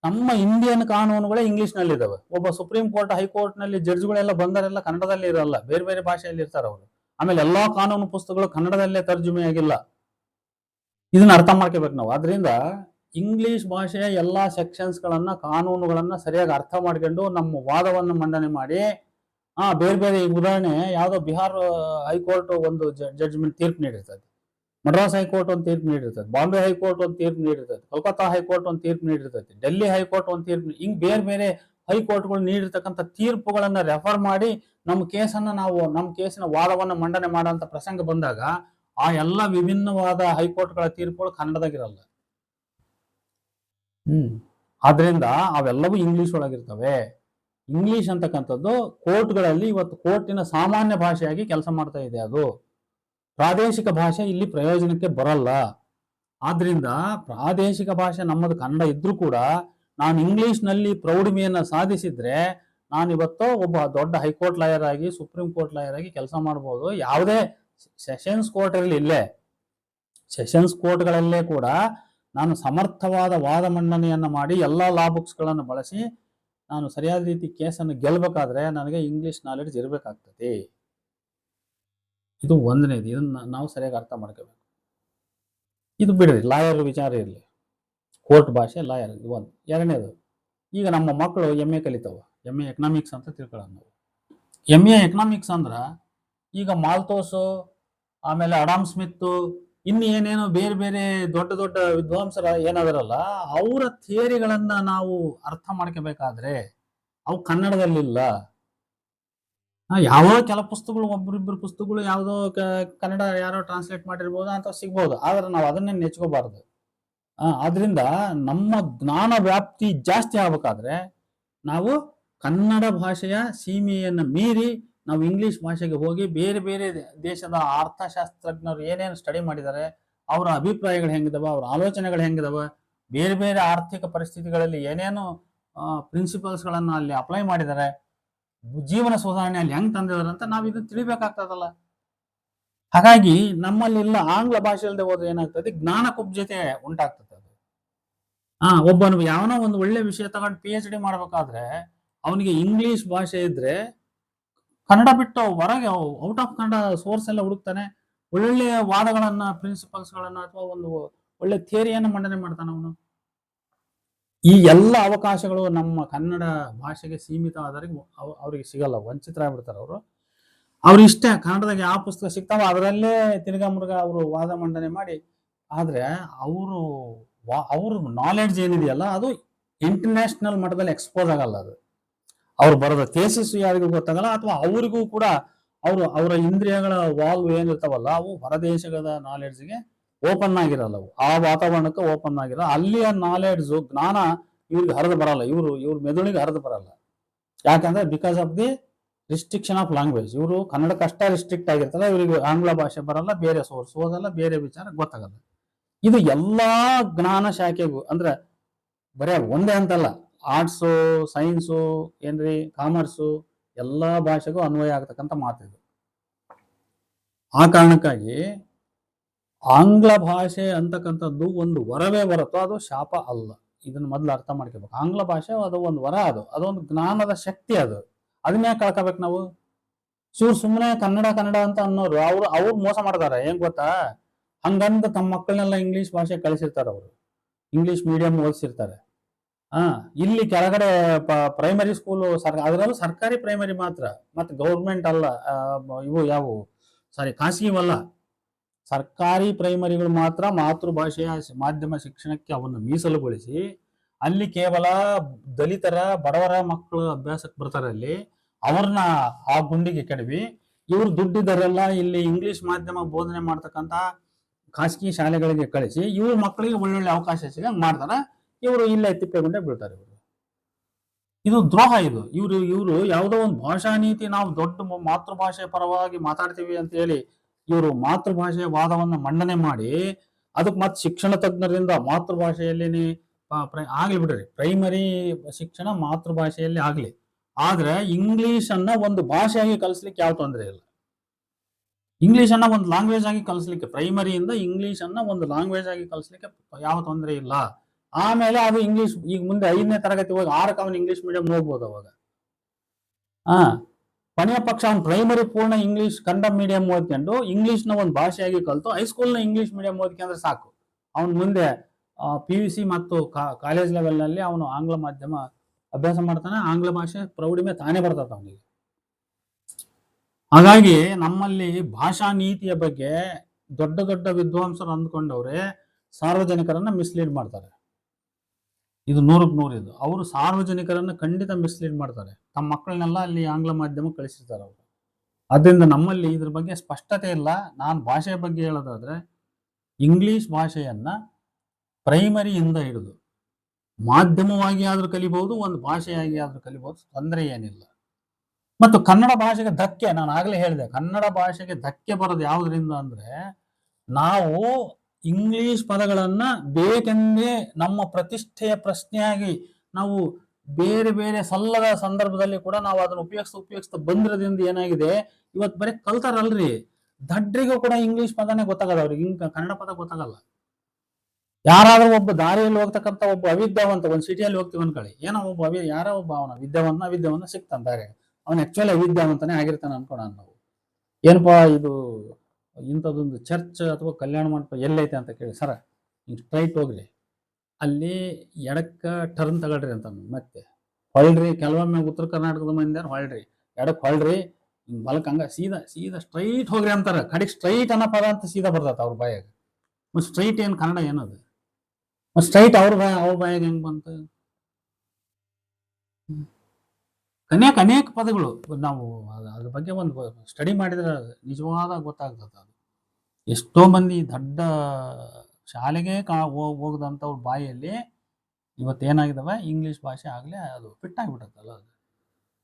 ನಮ್ಮ ಇಂಡಿಯನ್ ಕಾನೂನುಗಳೇ ಇಂಗ್ಲಿಷ್ನಲ್ಲಿ ಇದಾವೆ ಒಬ್ಬ ಸುಪ್ರೀಂ ಕೋರ್ಟ್ ಹೈಕೋರ್ಟ್ನಲ್ಲಿ ಜಡ್ಜ್ಗಳೆಲ್ಲ ಬಂದರೆಲ್ಲ ಕನ್ನಡದಲ್ಲಿ ಇರಲ್ಲ. ಬೇರೆ ಬೇರೆ ಭಾಷೆಯಲ್ಲಿ ಇರ್ತಾರೆ ಅವರು. ಆಮೇಲೆ ಎಲ್ಲಾ ಕಾನೂನು ಪುಸ್ತಕಗಳು ಕನ್ನಡದಲ್ಲೇ ತರ್ಜುಮೆ ಆಗಿಲ್ಲ. ಇದನ್ನ ಅರ್ಥ ಮಾಡ್ಕೋಬೇಕು ನಾವು. ಅದರಿಂದ ಇಂಗ್ಲಿಷ್ ಭಾಷೆಯ ಎಲ್ಲಾ ಸೆಕ್ಷನ್ಸ್ ಗಳನ್ನ ಕಾನೂನುಗಳನ್ನ ಸರಿಯಾಗಿ ಅರ್ಥ ಮಾಡ್ಕೊಂಡು ನಮ್ಮ ವಾದವನ್ನು ಮಂಡನೆ ಮಾಡಿ, ಆ ಬೇರೆ ಬೇರೆ ಉದಾಹರಣೆ ಯಾವುದೋ ಬಿಹಾರ್ ಹೈಕೋರ್ಟ್ ಒಂದು ಜಡ್ಜ್ಮೆಂಟ್ ತೀರ್ಪು ನೀಡಿರ್ತದೆ. ಮಡ್ರಾಸ್ ಹೈಕೋರ್ಟ್ ಒಂದು ತೀರ್ಪು ನೀಡಿರ್ತದೆ ಬಾಂಬೆ ಹೈಕೋರ್ಟ್ ಒಂದು ತೀರ್ಪು ನೀಡಿರ್ತದೆ ಕೋಲ್ಕತ್ತಾ ಹೈಕೋರ್ಟ್ ಒಂದು ತೀರ್ಪು ನೀಡಿರ್ತದೆ ಡೆಲ್ಲಿ ಹೈಕೋರ್ಟ್ ಒಂದು ತೀರ್ಪು ಹಿಂಗ್ ಬೇರೆ ಬೇರೆ ಹೈಕೋರ್ಟ್ಗಳು ನೀಡಿರ್ತಕ್ಕಂಥ ತೀರ್ಪುಗಳನ್ನ ರೆಫರ್ ಮಾಡಿ ನಮ್ಮ ಕೇಸನ್ನ ನಾವು ನಮ್ಮ ಕೇಸಿನ ವಾದವನ್ನ ಮಂಡನೆ ಮಾಡೋಂಥ ಪ್ರಸಂಗ ಬಂದಾಗ ಆ ಎಲ್ಲ ವಿಭಿನ್ನವಾದ ಹೈಕೋರ್ಟ್ಗಳ ತೀರ್ಪುಗಳು ಕನ್ನಡದಾಗಿರಲ್ಲ. ಹ್ಮ್. ಆದ್ರಿಂದ ಅವೆಲ್ಲವೂ ಇಂಗ್ಲಿಷ್ ಒಳಗಿರ್ತವೆ. ಇಂಗ್ಲಿಷ್ ಅಂತಕ್ಕಂಥದ್ದು ಕೋರ್ಟ್ಗಳಲ್ಲಿ ಇವತ್ತು ಕೋರ್ಟಿನ ಸಾಮಾನ್ಯ ಭಾಷೆಯಾಗಿ ಕೆಲಸ ಮಾಡ್ತಾ ಇದೆ ಅದು. ಪ್ರಾದೇಶಿಕ ಭಾಷೆ ಇಲ್ಲಿ ಪ್ರಯೋಜನಕ್ಕೆ ಬರಲ್ಲ. ಆದ್ರಿಂದ ಪ್ರಾದೇಶಿಕ ಭಾಷೆ ನಮ್ಮದು ಕನ್ನಡ ಇದ್ರೂ ಕೂಡ ನಾನು ಇಂಗ್ಲಿಷ್ನಲ್ಲಿ ಪ್ರೌಢಿಮೆಯನ್ನ ಸಾಧಿಸಿದ್ರೆ ನಾನು ಇವತ್ತು ಒಬ್ಬ ದೊಡ್ಡ ಹೈಕೋರ್ಟ್ ಲಾಯರ್ ಆಗಿ, ಸುಪ್ರೀಂ ಕೋರ್ಟ್ ಲಾಯರ್ ಆಗಿ ಕೆಲಸ ಮಾಡ್ಬೋದು. ಯಾವುದೇ ಸೆಷನ್ಸ್ ಕೋರ್ಟ್ ಇರಲಿ ಇಲ್ಲೇ. ಸೆಷನ್ಸ್ ಕೋರ್ಟ್ಗಳಲ್ಲೇ ಕೂಡ ನಾನು ಸಮರ್ಥವಾದ ವಾದ ಮಂಡನೆಯನ್ನು ಮಾಡಿ ಎಲ್ಲ ಲಾ ಬುಕ್ಸ್ಗಳನ್ನು ಬಳಸಿ ನಾನು ಸರಿಯಾದ ರೀತಿ ಕೇಸನ್ನು ಗೆಲ್ಲಬೇಕಾದ್ರೆ ನನಗೆ ಇಂಗ್ಲಿಷ್ ನಾಲೆಡ್ಜ್ ಇರಬೇಕಾಗ್ತದೆ. ಇದು ಒಂದನೇದು. ಇದನ್ನ ನಾವು ಸರಿಯಾಗಿ ಅರ್ಥ ಮಾಡ್ಕೋಬೇಕು. ಇದು ಬಿಡ್ರಿ, ಲಾಯರ್ ವಿಚಾರ ಇರಲಿ. ಕೋರ್ಟ್ ಭಾಷೆ, ಲಾಯರ್, ಇದು ಒಂದು. ಎರಡನೇದು, ಈಗ ನಮ್ಮ ಮಕ್ಕಳು ಎಂ ಎ ಕಲಿತಾವ. ಎಂ ಎ ಎಕನಾಮಿಕ್ಸ್ ಅಂತ ತಿಳ್ಕೊಳ್ಳೋಣ ನಾವು. ಎಂ ಎ ಎಕನಾಮಿಕ್ಸ್ ಅಂದ್ರೆ ಈಗ ಮಾಲ್ತೋಸು, ಆಮೇಲೆ ಅಡಾಮ್ ಸ್ಮಿತ್ ಇನ್ನು ಏನೇನೋ ಬೇರೆ ಬೇರೆ ದೊಡ್ಡ ದೊಡ್ಡ ವಿದ್ವಾಂಸರ ಏನಾದರಲ್ಲ, ಅವರ ಥಿಯರಿಗಳನ್ನು ನಾವು ಅರ್ಥ ಮಾಡ್ಕೋಬೇಕಾದ್ರೆ ಅವು ಕನ್ನಡದಲ್ಲಿಲ್ಲ. ಯಾವೋ ಕೆಲ ಪುಸ್ತಕಗಳು ಒಬ್ಬರಿಬ್ಬರು ಪುಸ್ತಕಗಳು ಯಾವುದೋ ಕನ್ನಡ ಯಾರೋ ಟ್ರಾನ್ಸ್ಲೇಟ್ ಮಾಡಿರ್ಬೋದು ಅಂತ ಸಿಗ್ಬೋದು. ಆದ್ರೆ ನಾವು ಅದನ್ನೇ ನೆಚ್ಕೋಬಾರ್ದು. ಆದ್ರಿಂದ ನಮ್ಮ ಜ್ಞಾನ ವ್ಯಾಪ್ತಿ ಜಾಸ್ತಿ ಆಗ್ಬೇಕಾದ್ರೆ ನಾವು ಕನ್ನಡ ಭಾಷೆಯ ಸೀಮೆಯನ್ನು ಮೀರಿ ನಾವು ಇಂಗ್ಲಿಷ್ ಭಾಷೆಗೆ ಹೋಗಿ ಬೇರೆ ಬೇರೆ ದೇಶದ ಅರ್ಥಶಾಸ್ತ್ರಜ್ಞರು ಏನೇನು ಸ್ಟಡಿ ಮಾಡಿದ್ದಾರೆ ಅವರ ಅಭಿಪ್ರಾಯಗಳು ಹೆಂಗಿದಾವ, ಅವ್ರ ಆಲೋಚನೆಗಳು ಹೆಂಗಿದಾವ, ಬೇರೆ ಬೇರೆ ಆರ್ಥಿಕ ಪರಿಸ್ಥಿತಿಗಳಲ್ಲಿ ಏನೇನು ಪ್ರಿನ್ಸಿಪಲ್ಸ್ಗಳನ್ನ ಅಲ್ಲಿ ಅಪ್ಲೈ ಮಾಡಿದ್ದಾರೆ ಜೀವನ ಸುಧಾರಣೆ ಅಲ್ಲಿ ಹೆಂಗ್ ತಂದಿದ್ದಾರೆ ಅಂತ ನಾವು ಇದನ್ನ ತಿಳಿಬೇಕಾಗ್ತದಲ್ಲ. ಹಾಗಾಗಿ ನಮ್ಮಲ್ಲಿಲ್ಲ ಆಂಗ್ಲ ಭಾಷೆ ಇಲ್ಲದೆ ಹೋದ್ರೆ ಏನಾಗ್ತದೆ? ಜ್ಞಾನ ಕುಬ್ಜತೆ ಉಂಟಾಗ್ತದೆ ಅದು. ಹಾ, ಒಬ್ಬನು ಯಾವನೋ ಒಂದು ಒಳ್ಳೆ ವಿಷಯ ತಗೊಂಡು ಪಿ ಎಚ್ ಡಿ ಮಾಡ್ಬೇಕಾದ್ರೆ ಅವನಿಗೆ ಇಂಗ್ಲಿಷ್ ಭಾಷೆ ಇದ್ರೆ ಕನ್ನಡ ಬಿಟ್ಟು ಹೊರಗೆ ಔಟ್ ಆಫ್ ಕನ್ನಡ ಸೋರ್ಸ್ ಎಲ್ಲ ಹುಡುಕ್ತಾನೆ ಒಳ್ಳೊಳ್ಳೆ ವಾದಗಳನ್ನ ಪ್ರಿನ್ಸಿಪಲ್ಸ್ಗಳನ್ನ ಅಥವಾ ಒಂದು ಒಳ್ಳೆ ಥಿಯರಿಯನ್ನು ಮಂಡನೆ ಮಾಡ್ತಾನೆ ಅವನು. ಈ ಎಲ್ಲ ಅವಕಾಶಗಳು ನಮ್ಮ ಕನ್ನಡ ಭಾಷೆಗೆ ಸೀಮಿತ ಆದರೆ ಅವ್- ಅವ್ರಿಗೆ ಸಿಗಲ್ಲ, ವಂಚಿತರಾಗ್ಬಿಡ್ತಾರೆ ಅವರು. ಅವ್ರು ಇಷ್ಟೇ, ಕನ್ನಡದಾಗ ಯಾವ ಪುಸ್ತಕ ಸಿಗ್ತಾವ ಅದರಲ್ಲೇ ತಿರ್ಗಾ ಮುರುಗ ಅವರು ವಾದ ಮಂಡನೆ ಮಾಡಿ, ಆದ್ರೆ ಅವರು ಅವ್ರ ನಾಲೆಡ್ಜ್ ಏನಿದೆಯಲ್ಲ ಅದು ಇಂಟರ್ನ್ಯಾಷನಲ್ ಮಟ್ಟದಲ್ಲಿ ಎಕ್ಸ್ಪೋಸ್ ಆಗಲ್ಲ ಅದು. ಅವ್ರು ಬರೋದ ಥೇಸಿಸ್ ಯಾರಿಗೂ ಗೊತ್ತಾಗಲ್ಲ, ಅಥವಾ ಅವರಿಗೂ ಕೂಡ ಅವರು, ಅವರ ಇಂದ್ರಿಯಗಳ ವಾಲ್ವ್ ಏನಿರ್ತಾವಲ್ಲ, ಅವು ಹೊರದೇಶದ ನಾಲೆಡ್ಜ್ಗೆ ಓಪನ್ ಆಗಿರಲ್ಲ ಅವು. ಆ ವಾತಾವರಣಕ್ಕೆ ಓಪನ್ ಆಗಿರಲ್ಲ. ಅಲ್ಲಿಯ ನಾಲೆಡ್ಜು ಜ್ಞಾನ ಇವ್ರಿಗೆ ಹರಿದು ಬರಲ್ಲ. ಇವರು, ಇವ್ರ ಮೆದುಳಿಗೆ ಹರಿದು ಬರಲ್ಲ. ಯಾಕಂದ್ರೆ because of the restriction of language ಇವರು ಕನ್ನಡಕ್ಕೆ ಅಷ್ಟೇ ರಿಸ್ಟ್ರಿಕ್ಟ್ ಆಗಿರ್ತಲ್ಲ ಇವರಿಗೆ ಆಂಗ್ಲ ಭಾಷೆ ಬರಲ್ಲ, ಬೇರೆ ಸೋರ್ಸ್ ಓದಲ್ಲ, ಬೇರೆ ವಿಚಾರ ಗೊತ್ತಾಗಲ್ಲ. ಇದು ಎಲ್ಲಾ ಜ್ಞಾನ ಶಾಖೆಗೂ ಅಂದ್ರೆ ಬರೇ ಒಂದೇ ಅಂತಲ್ಲ. ಆರ್ಟ್ಸು ಸೈನ್ಸು ಏನ್ರಿ ಕಾಮರ್ಸು ಎಲ್ಲಾ ಭಾಷೆಗೂ ಅನ್ವಯ ಆಗ್ತಕ್ಕಂಥ ಮಾತಿದು ಆ ಕಾರಣಕ್ಕಾಗಿ ಆಂಗ್ಲ ಭಾಷೆ ಅಂತಕ್ಕಂಥದ್ದು ಒಂದು ವರವೇ ಹೊರತು ಅದು ಶಾಪ ಅಲ್ಲ. ಇದನ್ನು ಮೊದಲು ಅರ್ಥ ಮಾಡ್ಕೋಬೇಕು. ಆಂಗ್ಲ ಭಾಷೆ ಅದು ಒಂದು ವರ ಅದು. ಅದೊಂದು ಜ್ಞಾನದ ಶಕ್ತಿ ಅದು. ಅದನ್ನೇ ಕಳ್ಕೋಬೇಕು ನಾವು? ಇವ್ರು ಸುಮ್ಮನೆ ಕನ್ನಡ ಕನ್ನಡ ಅಂತ ಅನ್ನೋರು ಅವ್ರು ಅವ್ರು ಮೋಸ ಮಾಡ್ತಾರೆ. ಏನ್ ಗೊತ್ತಾ? ಹಂಗಂದ ತಮ್ಮ ಮಕ್ಕಳನ್ನೆಲ್ಲ ಇಂಗ್ಲಿಷ್ ಭಾಷೆ ಕಳಿಸಿರ್ತಾರೆ ಅವರು. ಇಂಗ್ಲಿಷ್ ಮೀಡಿಯಂ ಓದಿಸಿರ್ತಾರೆ. ಹಾ ಇಲ್ಲಿ ಕೆಳಗಡೆ ಪ್ರೈಮರಿ ಸ್ಕೂಲು ಸರ್ ಅದರಲ್ಲೂ ಸರ್ಕಾರಿ ಪ್ರೈಮರಿ ಮಾತ್ರ. ಮತ್ತೆ ಗೌರ್ಮೆಂಟ್ ಅಲ್ಲ ಇವು ಯಾವುವು ಸಾರಿ ಖಾಸಗಿವಲ್ಲ ಸರ್ಕಾರಿ ಪ್ರೈಮರಿಗಳು ಮಾತ್ರ ಮಾತೃಭಾಷೆಯ ಮಾಧ್ಯಮ ಶಿಕ್ಷಣಕ್ಕೆ ಅವನ್ನು ಮೀಸಲುಗೊಳಿಸಿ, ಅಲ್ಲಿ ಕೇವಲ ದಲಿತರ, ಬಡವರ ಮಕ್ಕಳು ಅಭ್ಯಾಸಕ್ಕೆ ಬರ್ತಾರೆ ಅಲ್ಲಿ, ಅವ್ರನ್ನ ಆ ಗುಂಡಿಗೆ ಕೆಡವಿ. ಇವ್ರು ದುಡ್ಡಿದ್ದರೆಲ್ಲ ಇಲ್ಲಿ ಇಂಗ್ಲಿಷ್ ಮಾಧ್ಯಮ ಬೋಧನೆ ಮಾಡ್ತಕ್ಕಂಥ ಖಾಸಗಿ ಶಾಲೆಗಳಿಗೆ ಕಳಿಸಿ, ಇವ್ರ ಮಕ್ಕಳಿಗೆ ಒಳ್ಳೊಳ್ಳೆ ಅವಕಾಶ ಸಿಗಂಗೆ ಮಾಡ್ತಾರೆ. ಇವರು ಇಲ್ಲೇ ತಿಪ್ಪೆಗುಂಡೆ ಬೀಳ್ತಾರೆ ಇವರು. ಇದು ದ್ರೋಹ ಇದು. ಇವರು ಇವರು ಯಾವುದೋ ಒಂದು ಭಾಷಾ ನೀತಿ ನಾವು ದೊಡ್ಡ ಮಾತೃಭಾಷೆ ಪರವಾಗಿ ಮಾತಾಡ್ತೀವಿ ಅಂತ ಹೇಳಿ ಇವರು ಮಾತೃಭಾಷೆಯ ವಾದವನ್ನು ಮಂಡನೆ ಮಾಡಿ ಅದಕ್ಕೆ ಮತ್ತೆ ಶಿಕ್ಷಣ ತಜ್ಞರಿಂದ ಮಾತೃಭಾಷೆಯಲ್ಲೇನೆ ಆಗ್ಲಿ ಬಿಡ್ರಿ. ಪ್ರೈಮರಿ ಶಿಕ್ಷಣ ಮಾತೃಭಾಷೆಯಲ್ಲಿ ಆಗ್ಲಿ. ಆದ್ರೆ ಇಂಗ್ಲಿಷ್ ಅನ್ನ ಒಂದು ಭಾಷೆಯಾಗಿ ಕಲಿಸ್ಲಿಕ್ಕೆ ಯಾವ ತೊಂದರೆ ಇಲ್ಲ. ಇಂಗ್ಲಿಷ್ ಅನ್ನ ಒಂದು ಲ್ಯಾಂಗ್ವೇಜ್ ಆಗಿ ಕಲಿಸ್ಲಿಕ್ಕೆ ಪ್ರೈಮರಿಯಿಂದ ಇಂಗ್ಲಿಷ್ ಅನ್ನ ಒಂದು ಲ್ಯಾಂಗ್ವೇಜ್ ಆಗಿ ಕಲಿಸ್ಲಿಕ್ಕೆ ಯಾವ ತೊಂದರೆ ಇಲ್ಲ. ಆಮೇಲೆ ಅದು ಇಂಗ್ಲಿಷ್, ಈಗ ಮುಂದೆ ಐದನೇ ತರಗತಿ ಹೋಗಿ ಆರಕ್ಕೆ ಅವನು ಇಂಗ್ಲಿಷ್ ಮೀಡಿಯಂ ಹೋಗ್ಬೋದು ಅವಾಗ. ಹಾ ಕೊನೆಯ ಪಕ್ಷ ಅವ್ನು ಪ್ರೈಮರಿ ಪೂರ್ಣ ಇಂಗ್ಲಿಷ್ ಕನ್ನಡ ಮೀಡಿಯಂ ಓದ್ಕೊಂಡು ಇಂಗ್ಲಿಷ್ನ ಒಂದು ಭಾಷೆಯಾಗಿ ಕಲಿತು ಹೈಸ್ಕೂಲ್ನ ಇಂಗ್ಲಿಷ್ ಮೀಡಿಯಂ ಓದ್ಕೊಂಡ್ರೆ ಸಾಕು. ಅವನು ಮುಂದೆ ಪಿ ಯು ಸಿ ಮತ್ತು ಕಾಲೇಜ್ ಲೆವೆಲ್ನಲ್ಲಿ ಅವನು ಆಂಗ್ಲ ಮಾಧ್ಯಮ ಅಭ್ಯಾಸ ಮಾಡ್ತಾನೆ, ಆಂಗ್ಲ ಭಾಷೆ ಪ್ರೌಢಿಮೆ ತಾನೇ ಬರ್ತದೆ ಅವನಿಗೆ. ಹಾಗಾಗಿ ನಮ್ಮಲ್ಲಿ ಭಾಷಾ ನೀತಿಯ ಬಗ್ಗೆ ದೊಡ್ಡ ದೊಡ್ಡ ವಿದ್ವಾಂಸರು ಅಂದ್ಕೊಂಡವ್ರೆ ಸಾರ್ವಜನಿಕರನ್ನ ಮಿಸ್ಲೀಡ್ ಮಾಡ್ತಾರೆ. ಇದು ನೂರಕ್ಕೆ ನೂರು ಇದು. ಅವರು ಸಾರ್ವಜನಿಕರನ್ನ ಖಂಡಿತ ಮಿಸ್ಲೀಡ್ ಮಾಡ್ತಾರೆ. ತಮ್ಮ ಮಕ್ಕಳನ್ನೆಲ್ಲ ಅಲ್ಲಿ ಆಂಗ್ಲ ಮಾಧ್ಯಮ ಕಳಿಸಿರ್ತಾರೆ ಅವರು. ಅದರಿಂದ ನಮ್ಮಲ್ಲಿ ಇದ್ರ ಬಗ್ಗೆ ಸ್ಪಷ್ಟತೆ ಇಲ್ಲ. ನಾನು ಭಾಷೆಯ ಬಗ್ಗೆ ಹೇಳೋದಾದ್ರೆ, ಇಂಗ್ಲಿಷ್ ಭಾಷೆಯನ್ನು ಪ್ರೈಮರಿಯಿಂದ ಹಿಡಿದು ಮಾಧ್ಯಮವಾಗಿ ಆದರೂ ಕಲಿಬಹುದು, ಒಂದು ಭಾಷೆಯಾಗಿ ಆದರೂ ಕಲಿಬಹುದು, ತೊಂದರೆ ಏನಿಲ್ಲ. ಮತ್ತು ಕನ್ನಡ ಭಾಷೆಗೆ ಧಕ್ಕೆ, ನಾನು ಆಗಲೇ ಹೇಳಿದೆ, ಕನ್ನಡ ಭಾಷೆಗೆ ಧಕ್ಕೆ ಬರೋದು ಯಾವುದರಿಂದ ಅಂದ್ರೆ, ನಾವು ಇಂಗ್ಲಿಷ್ ಪದಗಳನ್ನ ಬೇಕೆಂದೇ ನಮ್ಮ ಪ್ರತಿಷ್ಠೆಯ ಪ್ರಶ್ನೆಯಾಗಿ ನಾವು ಬೇರೆ ಬೇರೆ ಸಲ್ಲದ ಸಂದರ್ಭದಲ್ಲಿ ಕೂಡ ನಾವು ಅದನ್ನು ಉಪಯೋಗಿಸ್ತಾ ಉಪಯೋಗಿಸ್ತಾ ಬಂದಿರೋದ್ರಿಂದ ಏನಾಗಿದೆ? ಇವತ್ತು ಬರೀ ಕಲ್ತಾರಲ್ರಿ. ದಡ್ರಿಗೂ ಕೂಡ ಇಂಗ್ಲಿಷ್ ಪದನೇ ಗೊತ್ತಾಗಲ್ಲ ಅವ್ರಿಗೆ. ಇಂಗ್ ಕನ್ನಡ ಪದ ಗೊತ್ತಾಗಲ್ಲ. ಯಾರಾದ್ರೂ ಒಬ್ಬ ದಾರಿಯಲ್ಲಿ ಹೋಗ್ತಕ್ಕಂಥ ಒಬ್ಬ ಅವಿದ್ಯಾವಂತ, ಒಂದು ಸಿಟಿಯಲ್ಲಿ ಹೋಗ್ತೀವಿ ಅನ್ಕೊಳ್ಳಿ. ಏನೋ ಒಬ್ಬ ಅವಿ, ಯಾರೋ ಒಬ್ಬ ಅವನ ವಿದ್ಯಾವಂತ, ಅವಿದ್ಯಾವಂತ ಸಿಗ್ತಾನೆ ದಾರಿ ಅವನ ಆಕ್ಚುಲಿ ಅವಿದ್ಯಾವಂತನೇ ಆಗಿರ್ತಾನೆ ಅನ್ಕೋಣ ನಾವು. ಏನಪ್ಪಾ ಇದು? ಇಂಥದ್ದೊಂದು ಚರ್ಚ್ ಅಥವಾ ಕಲ್ಯಾಣ ಮಂಟಪ ಎಲ್ಲೈತೆ ಅಂತ ಕೇಳಿ, ಸರ ಹಿಂಗೆ ಸ್ಟ್ರೈಟ್ ಹೋಗ್ರಿ. ಅಲ್ಲಿ ಎಡಕ್ಕೆ ಟರ್ನ್ ತಗೊಳ್ರಿ ಅಂತ ಮತ್ತೆ ಹೊಳ್ರಿ, ಕೆಲವೊಮ್ಮೆ ಉತ್ತರ ಕರ್ನಾಟಕದ ಮಂದಿ ಹೊಳ್ರಿ ಎಡಕ್ಕೆ ಹೊಳ್ರಿ, ಹಿಂಗೆ ಬಲಕ್ಕೆ ಹಂಗ ಸೀದಾ ಸೀದಾ ಸ್ಟ್ರೈಟ್ ಹೋಗ್ರಿ ಅಂತಾರೆ. ಕಡೆಗೆ ಸ್ಟ್ರೈಟ್ ಅನ್ನೋ ಪದ ಅಂತ ಸೀದಾ ಬರ್ತೈತೆ ಅವ್ರ ಬಾಯಾಗ. ಮತ್ತು ಸ್ಟ್ರೈಟ್ ಏನು ಕನ್ನಡ ಏನದು? ಮತ್ತು ಸ್ಟ್ರೈಟ್ ಅವ್ರ ಬಾಯ ಅವ್ರ ಬಾಯಾಗ ಹೆಂಗೆ ಬಂತು. ಅನೇಕ ಅನೇಕ ಪದಗಳು. ನಾವು ಅದ್- ಅದ್ರ ಬಗ್ಗೆ ಒಂದು ಸ್ಟಡಿ ಮಾಡಿದ್ರೆ ನಿಜವಾದ ಗೊತ್ತಾಗ್ತದೆ ಅದು. ಎಷ್ಟೋ ಮಂದಿ ದೊಡ್ಡ ಶಾಲೆಗೆ ಕಾ ಹೋಗ್- ಹೋಗದಂಥವ್ರ ಬಾಯಲ್ಲಿ ಇವತ್ತೇನಾಗಿದಾವೆ? ಇಂಗ್ಲಿಷ್ ಭಾಷೆ ಆಗಲೇ ಅದು ಫಿಟ್ ಆಗಿಬಿಟ್ಟತ್ತಲ್ಲ ಅದು.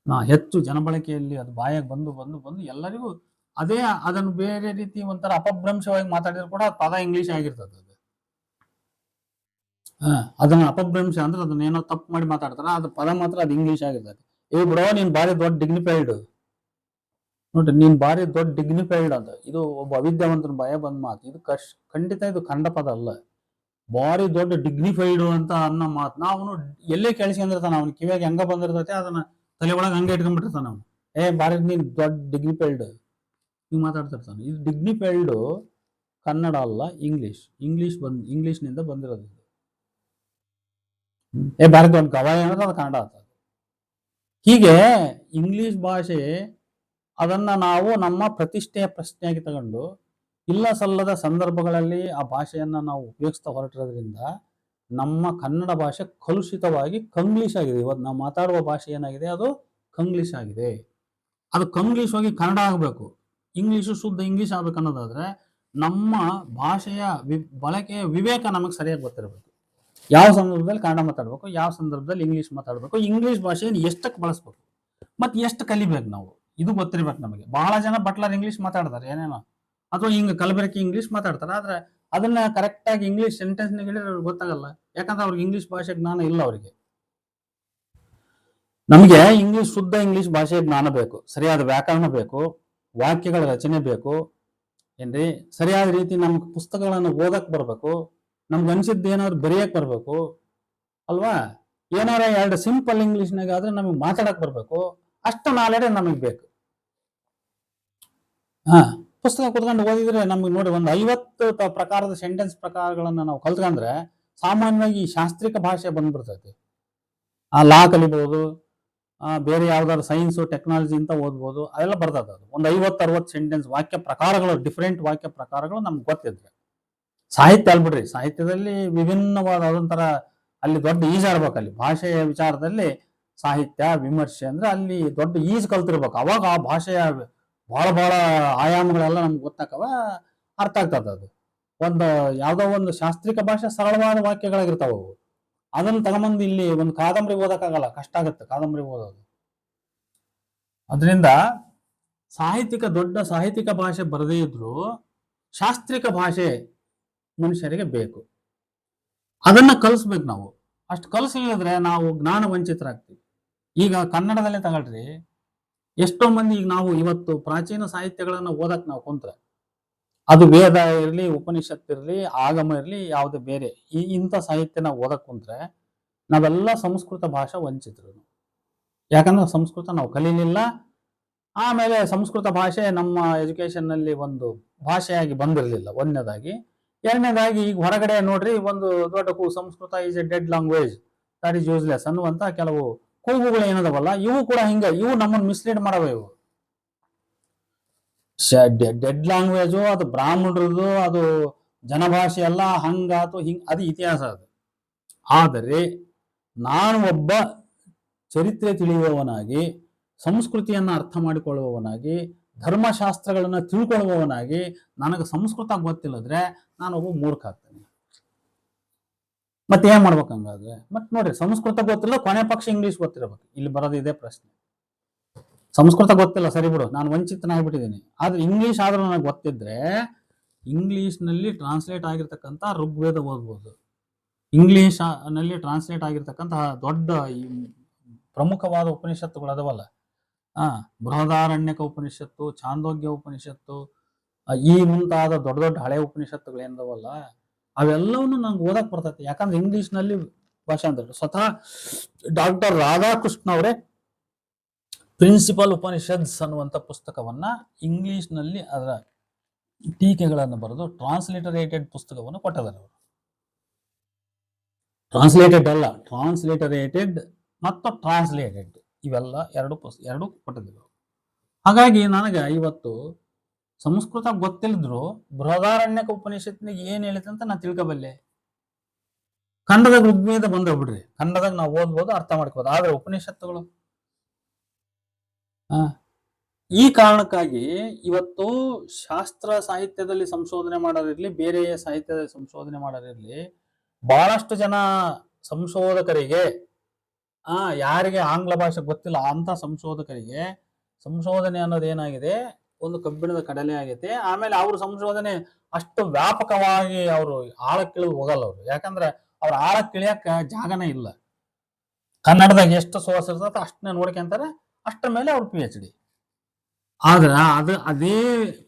ನಾ ಹೆಚ್ಚು ಜನಬಳಕೆಯಲ್ಲಿ ಅದು ಬಾಯಾಗ ಬಂದು ಬಂದು ಬಂದು ಎಲ್ಲರಿಗೂ ಅದೇ ಅದನ್ನು ಬೇರೆ ರೀತಿ ಒಂಥರ ಅಪಭ್ರಂಶವಾಗಿ ಮಾತಾಡಿದ್ರು ಕೂಡ ಪದ ಇಂಗ್ಲಿಷ್ ಆಗಿರ್ತದೆ ಅದು. ಹಾ, ಅದನ್ನ ಅಪಭ್ರಂಶ ಅಂದ್ರೆ ಅದನ್ನ ಏನೋ ತಪ್ಪು ಮಾಡಿ ಮಾತಾಡ್ತಾರ? ಅದು ಪದ ಮಾತ್ರ ಅದು ಇಂಗ್ಲಿಷ್ ಆಗಿರ್ತದೆ. ಏ ಬಿಡೋ ನೀನ್ ಭಾರಿ ದೊಡ್ಡ ಡಿಗ್ನಿಫೈಡ್ ನೋಡ್ರಿ, ನೀನ್ ಭಾರಿ ದೊಡ್ಡ ಡಿಗ್ನಿಫೈಡ್ ಅಂತ ಇದು ಒಬ್ಬ ಅವಿದ್ಯಾವಂತನ ಭಯ ಬಂದ ಮಾತು. ಇದು ಕಶ್, ಖಂಡಿತ ಇದು ಖಂಡ ಪದ ಅಲ್ಲ. ಭಾರಿ ದೊಡ್ಡ ಡಿಗ್ನಿಫೈಡ್ ಅಂತ ಅನ್ನೋ ಮಾತು. ನಾವು ಎಲ್ಲೇ ಕೇಳಿಸ್ಕೊಂಡಿರ್ತಾನ, ಅವ್ನ ಕಿವಿಯಾಗಿ ಹೆಂಗ ಬಂದಿರ್ತೈತೆ, ಅದನ್ನ ತಲೆ ಒಳಗೆ ಹಂಗೆ ಇಟ್ಕೊಂಡ್ಬಿಟ್ಟಿರ್ತಾನ ಅವನು. ಏ ಭಾರಿ ನೀನ್ ದೊಡ್ಡ ಡಿಗ್ನಿಫೈಲ್ಡ್ ಹಿಂಗೆ ಮಾತಾಡ್ತಿರ್ತಾನೆ. ಇದು ಡಿಗ್ನಿಫೈಲ್ಡ್ ಕನ್ನಡ ಅಲ್ಲ ಇಂಗ್ಲಿಷ್ ಇಂಗ್ಲಿಷ್ ಬಂದ್ ಇಂಗ್ಲಿಷ್ನಿಂದ ಬಂದಿರೋದು ಏ ಭಾರತ ಒಂದು ಗವಾಯಿ ಅನ್ನೋದು ಅದು ಕನ್ನಡ ಅಂತ ಹೀಗೆ ಇಂಗ್ಲಿಷ್ ಭಾಷೆ ಅದನ್ನ ನಾವು ನಮ್ಮ ಪ್ರತಿಷ್ಠೆಯ ಪ್ರಶ್ನೆಯಾಗಿ ತಗೊಂಡು ಇಲ್ಲ ಸಲ್ಲದ ಸಂದರ್ಭಗಳಲ್ಲಿ ಆ ಭಾಷೆಯನ್ನ ನಾವು ಉಪಯೋಗಿಸ್ತಾ ಹೊರಟಿರೋದ್ರಿಂದ ನಮ್ಮ ಕನ್ನಡ ಭಾಷೆ ಕಲುಷಿತವಾಗಿ ಕಂಗ್ಲೀಷ್ ಆಗಿದೆ. ಇವತ್ತು ನಾವು ಮಾತಾಡುವ ಭಾಷೆ ಏನಾಗಿದೆ? ಅದು ಕಂಗ್ಲೀಷ್ ಆಗಿದೆ. ಅದು ಕಂಗ್ಲೀಷ್ ಹೋಗಿ ಕನ್ನಡ ಆಗಬೇಕು. ಇಂಗ್ಲೀಷು ಶುದ್ಧ ಇಂಗ್ಲೀಷ್ ಆಗ್ಬೇಕು ಅನ್ನೋದಾದ್ರೆ ನಮ್ಮ ಭಾಷೆಯ ವಿ ಬಳಕೆಯ ವಿವೇಕ ನಮಗೆ ಸರಿಯಾಗಿ ಗೊತ್ತಿರಬೇಕು. ಯಾವ ಸಂದರ್ಭದಲ್ಲಿ ಕನ್ನಡ ಮಾತಾಡ್ಬೇಕು, ಯಾವ ಸಂದರ್ಭದಲ್ಲಿ ಇಂಗ್ಲೀಷ್ ಮಾತಾಡ್ಬೇಕು ಇಂಗ್ಲೀಷ್ ಭಾಷೆಯನ್ನು ಎಷ್ಟಕ್ಕೆ ಬಳಸ್ಬೇಕು, ಮತ್ತೆ ಎಷ್ಟು ಕಲಿಬೇಕು ನಾವು? ಇದು ಗೊತ್ತಿರ್ಬೇಕು ನಮಗೆ. ಬಹಳ ಜನ ಬಟ್ಲರ್ ಇಂಗ್ಲೀಷ್ ಮಾತಾಡ್ತಾರೆ, ಏನೇನೋ. ಅಥವಾ ಹಿಂಗೆ ಕಲಬೆರಕೆ ಇಂಗ್ಲೀಷ್ ಮಾತಾಡ್ತಾರೆ, ಆದ್ರೆ ಅದನ್ನ ಕರೆಕ್ಟ್ ಆಗಿ ಇಂಗ್ಲೀಷ್ ಸೆಂಟೆನ್ಸ್ ಹೇಳಿದ್ರೆ ಅವ್ರಿಗೆ ಗೊತ್ತಾಗಲ್ಲ. ಯಾಕಂದ್ರೆ ಅವ್ರಿಗೆ ಇಂಗ್ಲಿಷ್ ಭಾಷೆ ಜ್ಞಾನ ಇಲ್ಲ ಅವರಿಗೆ. ನಮಗೆ ಇಂಗ್ಲಿಷ್ ಶುದ್ಧ ಇಂಗ್ಲಿಷ್ ಭಾಷೆ ಜ್ಞಾನ ಬೇಕು. ಸರಿಯಾದ ವ್ಯಾಕರಣ ಬೇಕು. ವಾಕ್ಯಗಳ ರಚನೆ ಬೇಕು. ಏನ್ರಿ? ಸರಿಯಾದ ರೀತಿ ನಮ್ಗೆ ಪುಸ್ತಕಗಳನ್ನು ಓದಕ್ ಬರ್ಬೇಕು. ನಮ್ಗೆ ಅನ್ಸಿದ್ದು ಏನಾದ್ರು ಬರೆಯಕ್ ಬರಬೇಕು? ಅಲ್ವಾ? ಏನಾರ ಎರಡು ಸಿಂಪಲ್ ಇಂಗ್ಲಿಷ್ನಾಗ ಆದ್ರೆ ನಮಗೆ ಮಾತಾಡಕ್ ಬರಬೇಕು. ಅಷ್ಟು ನಾಲೆಡೆ ನಮಗೆ ಬೇಕು. ಹಾ, ಪುಸ್ತಕ ಕುತ್ಕೊಂಡು ಓದಿದ್ರೆ ನಮಗೆ ನೋಡಿ ಒಂದು ಐವತ್ತು ಪ್ರಕಾರದ ಸೆಂಟೆನ್ಸ್ ಪ್ರಕಾರಗಳನ್ನ ನಾವು ಕಲ್ತ್ಕೊಂಡ್ರೆ ಸಾಮಾನ್ಯವಾಗಿ ಈ ಭಾಷೆ ಬಂದ್ಬಿಡ್ತೈತಿ. ಆ ಲಾ ಕಲಿಬಹುದು ಬೇರೆ ಯಾವ್ದಾದ್ರು ಸೈನ್ಸ್ ಟೆಕ್ನಾಲಜಿ ಅಂತ ಓದ್ಬೋದು, ಅದೆಲ್ಲ ಬರ್ತದೆ ಅದು. ಒಂದು ಐವತ್ತು, ಅರವತ್ತು ಸೆಂಟೆನ್ಸ್ ವಾಕ್ಯ ಪ್ರಕಾರಗಳು ಡಿಫ್ರೆಂಟ್ ವಾಕ್ಯ ಪ್ರಕಾರಗಳು ನಮ್ಗೆ ಗೊತ್ತಿದ್ರೆ. ಸಾಹಿತ್ಯ ಅಲ್ಬಿಡ್ರಿ ಸಾಹಿತ್ಯದಲ್ಲಿ ವಿಭಿನ್ನವಾದ ಅದೊಂಥರ ಅಲ್ಲಿ ದೊಡ್ಡ ಈಜಾಡ್ಬೇಕು ಅಲ್ಲಿ. ಭಾಷೆಯ ವಿಚಾರದಲ್ಲಿ ಸಾಹಿತ್ಯ, ವಿಮರ್ಶೆ ಅಂದ್ರೆ ಅಲ್ಲಿ ದೊಡ್ಡ ಈಜ್ ಕಲ್ತಿರ್ಬೇಕು. ಅವಾಗ ಆ ಭಾಷೆಯ ಬಹಳ ಬಹಳ ಆಯಾಮಗಳೆಲ್ಲ ನಮ್ಗೆ ಗೊತ್ತಾಕವ, ಅರ್ಥ ಆಗ್ತದ ಅದು. ಒಂದು ಯಾವುದೋ ಒಂದು ಶಾಸ್ತ್ರೀಯ ಭಾಷೆ ಸರಳವಾದ ವಾಕ್ಯಗಳಾಗಿರ್ತಾವ ಅವು. ಅದನ್ನ ತಗೊಂಬಂದು ಇಲ್ಲಿ ಒಂದು ಕಾದಂಬರಿ ಓದಕ್ಕಾಗಲ್ಲ, ಕಷ್ಟ ಆಗುತ್ತೆ ಕಾದಂಬರಿ ಓದೋದು. ಅದರಿಂದ ಸಾಹಿತ್ಯಿಕ ದೊಡ್ಡ ಸಾಹಿತ್ಯಿಕ ಭಾಷೆ ಬರದೇ ಇದ್ರು ಶಾಸ್ತ್ರಿಕ ಭಾಷೆ ಮನುಷ್ಯರಿಗೆ ಬೇಕು. ಅದನ್ನ ಕಲಿಸ್ಬೇಕು ನಾವು. ಅಷ್ಟು ಕಲಿಸಲಿಲ್ಲದ್ರೆ ನಾವು ಜ್ಞಾನ ವಂಚಿತರಾಗ್ತೀವಿ. ಈಗ ಕನ್ನಡದಲ್ಲೇ ತಗೊಳ್ರಿ. ಎಷ್ಟೋ ಮಂದಿ ಈಗ ನಾವು ಇವತ್ತು ಪ್ರಾಚೀನ ಸಾಹಿತ್ಯಗಳನ್ನ ಓದಕ್ ನಾವು ಕುಂತ್ರೆ. ಅದು ವೇದ ಇರಲಿ, ಉಪನಿಷತ್ ಇರಲಿ, ಆಗಮ ಇರಲಿ, ಯಾವುದೇ ಬೇರೆ. ಈ ಇಂಥ ಸಾಹಿತ್ಯನ ಓದಕ್ ಕುಂತ್ರೆ ನಾವೆಲ್ಲ ಸಂಸ್ಕೃತ ಭಾಷಾ ವಂಚಿತರು ಯಾಕಂದ್ರೆ ಸಂಸ್ಕೃತ ನಾವು ಕಲೀಲಿಲ್ಲ. ಆಮೇಲೆ ಸಂಸ್ಕೃತ ಭಾಷೆ ನಮ್ಮ ಎಜುಕೇಶನ್ನಲ್ಲಿ ಒಂದು ಭಾಷೆಯಾಗಿ ಬಂದಿರಲಿಲ್ಲ. ಒಂದನೇದಾಗಿ ಎರಡನೇದಾಗಿ ಈಗ ಹೊರಗಡೆ ನೋಡ್ರಿ, ಒಂದು ದೊಡ್ಡ ಕೂ Sanskrit is a dead language that is useless ಅನ್ನುವಂತ ಕೆಲವು ಕೂಗುಗಳು ಏನದವಲ್ಲ, ಇವು ಕೂಡ ಹಿಂಗೆ, ಇವು ನಮ್ಮನ್ನು ಮಿಸ್ಲೀಡ್ ಮಾಡವ ಇವು. ಡೆಡ್ ಲ್ಯಾಂಗ್ವೇಜು ಅದು ಬ್ರಾಹ್ಮಣರದು ಅದು ಜನಭಾಷೆ ಎಲ್ಲ ಹಂಗಾತು ಹಿಂಗ್, ಅದು ಇತಿಹಾಸ ಅದು. ಆದರೆ, ನಾನು ಒಬ್ಬ ಚರಿತ್ರೆ ತಿಳಿಯುವವನಾಗಿ, ಸಂಸ್ಕೃತಿಯನ್ನು ಅರ್ಥ ಮಾಡಿಕೊಳ್ಳುವವನಾಗಿ ಧರ್ಮಶಾಸ್ತ್ರಗಳನ್ನ ತಿಳ್ಕೊಳ್ಳುವವನಾಗಿ ನನಗೆ ಸಂಸ್ಕೃತ ಗೊತ್ತಿಲ್ಲದ್ರೆ ನಾನು ಒಬ್ಬ ಮೂರ್ಖ ಆಗ್ತೇನೆ ಮತ್ತೆ ಏನ್ ಮಾಡ್ಬೇಕು ಹಂಗಾದ್ರೆ ಮತ್ತೆ ನೋಡ್ರಿ, ಸಂಸ್ಕೃತ ಗೊತ್ತಿಲ್ಲ, ಕೊನೆ ಪಕ್ಷ ಇಂಗ್ಲಿಷ್ ಗೊತ್ತಿರಬೇಕು. ಇಲ್ಲಿ ಬರೋದು ಇದೇ ಪ್ರಶ್ನೆ. ಸಂಸ್ಕೃತ ಗೊತ್ತಿಲ್ಲ, ಸರಿ ಬಿಡು, ನಾನು ವಂಚಿತನಾಗ್ಬಿಟ್ಟಿದ್ದೀನಿ. ಆದ್ರೆ ಇಂಗ್ಲಿಷ್ ಆದ್ರೂ ನನಗೆ ಗೊತ್ತಿದ್ರೆ ಇಂಗ್ಲಿಷ್ನಲ್ಲಿ ಟ್ರಾನ್ಸ್ಲೇಟ್ ಆಗಿರ್ತಕ್ಕಂಥ ಋಗ್ವೇದ ಓದ್ಬೋದು. ಇಂಗ್ಲಿಷ್ನಲ್ಲಿ ಟ್ರಾನ್ಸ್ಲೇಟ್ ಆಗಿರ್ತಕ್ಕಂತಹ ದೊಡ್ಡ ಪ್ರಮುಖವಾದ ಉಪನಿಷತ್ತುಗಳು ಅದವಲ್ಲ ಆ, ಬೃಹದಾರಣ್ಯಕ ಉಪನಿಷತ್ತು, ಚಾಂದೋಗ್ಯ ಉಪನಿಷತ್ತು ಈ ಮುಂತಾದ ದೊಡ್ಡ ದೊಡ್ಡ ಹಳೆ ಉಪನಿಷತ್ತುಗಳು ಏನದವಲ್ಲ ಅವೆಲ್ಲವನ್ನು ನಂಗೆ ಓದಕ್ ಬರ್ತೈತಿ. ಯಾಕಂದ್ರೆ ಇಂಗ್ಲಿಷ್ನಲ್ಲಿ ಭಾಷಾಂತರ ಸ್ವತಃ ಡಾಕ್ಟರ್ ರಾಧಾಕೃಷ್ಣ ಅವರೇ ಪ್ರಿನ್ಸಿಪಲ್ ಉಪನಿಷತ್ಸ್ ಅನ್ನುವಂಥ ಪುಸ್ತಕವನ್ನ ಇಂಗ್ಲಿಷ್ನಲ್ಲಿ ಅದರ ಟೀಕೆಗಳನ್ನು ಬರೆದು ಟ್ರಾನ್ಸ್ಲೇಟರೇಟೆಡ್ ಪುಸ್ತಕವನ್ನು ಕೊಟ್ಟಿದ್ದಾರೆ ಅವರು. ಟ್ರಾನ್ಸ್ಲೇಟೆಡ್ ಅಲ್ಲ, ಟ್ರಾನ್ಸ್ಲೇಟರೇಟೆಡ್ ಮತ್ತು ಟ್ರಾನ್ಸ್ಲೇಟೆಡ್. ಇವೆಲ್ಲ ಎರಡು ಪುಸ್, ಎರಡು ಹಾಗಾಗಿ ನನಗೆ ಇವತ್ತು ಸಂಸ್ಕೃತ ಗೊತ್ತಿಲ್ಲದ್ರು ಬೃಹದಾರಣ್ಯಕ ಉಪನಿಷತ್ನಿಗೆ ಏನ್ ಹೇಳಿದೆ ಅಂತ ನಾನು ತಿಳ್ಕೊಬಲ್ಲೆ. ಕನ್ನಡದಾಗ ಋಗ್ವೇದ ಬಂದ ಬಿಡ್ರಿ, ಕನ್ನಡದಾಗ ನಾವು ಓದ್ಬೋದು, ಅರ್ಥ ಮಾಡ್ಕೋಬೋದು, ಆದ್ರೆ ಉಪನಿಷತ್ತುಗಳು? ಈ ಕಾರಣಕ್ಕಾಗಿ ಇವತ್ತು ಶಾಸ್ತ್ರ ಸಾಹಿತ್ಯದಲ್ಲಿ ಸಂಶೋಧನೆ ಮಾಡೋರಿರ್ಲಿ ಬೇರೆ ಸಾಹಿತ್ಯದಲ್ಲಿ ಸಂಶೋಧನೆ ಮಾಡೋರಿರ್ಲಿ ಬಹಳಷ್ಟು ಜನ ಸಂಶೋಧಕರಿಗೆ ಆ, ಯಾರಿಗೆ ಆಂಗ್ಲ ಭಾಷೆ ಗೊತ್ತಿಲ್ಲ ಅಂತ ಸಂಶೋಧಕರಿಗೆ, ಸಂಶೋಧನೆ ಅನ್ನೋದು ಏನಾಗಿದೆ? ಒಂದು ಕಬ್ಬಿಣದ ಕಡಲೆ ಆಗೈತೆ. ಆಮೇಲೆ ಅವ್ರ ಸಂಶೋಧನೆ ಅಷ್ಟು ವ್ಯಾಪಕವಾಗಿ ಅವರು ಆಳಕ್ಕಿಳಿದು ಹೋಗಲ್ಲ ಅವರು. ಯಾಕಂದ್ರೆ ಅವ್ರ ಆಳಕ್ಕೆ ಇಳಿಯಕ್ಕ ಜಾಗನೇ ಇಲ್ಲ. ಕನ್ನಡದಾಗ ಎಷ್ಟು ಸೋರ್ಸ್ ಇರ್ತದೆ ಅಷ್ಟನ್ನ ನೋಡ್ಕೊಂತಾರೆ ಅಷ್ಟರ ಮೇಲೆ ಅವ್ರ ಪಿ ಎಚ್ ಡಿ ಆದ್ರೆ ಅದು, ಅದೇ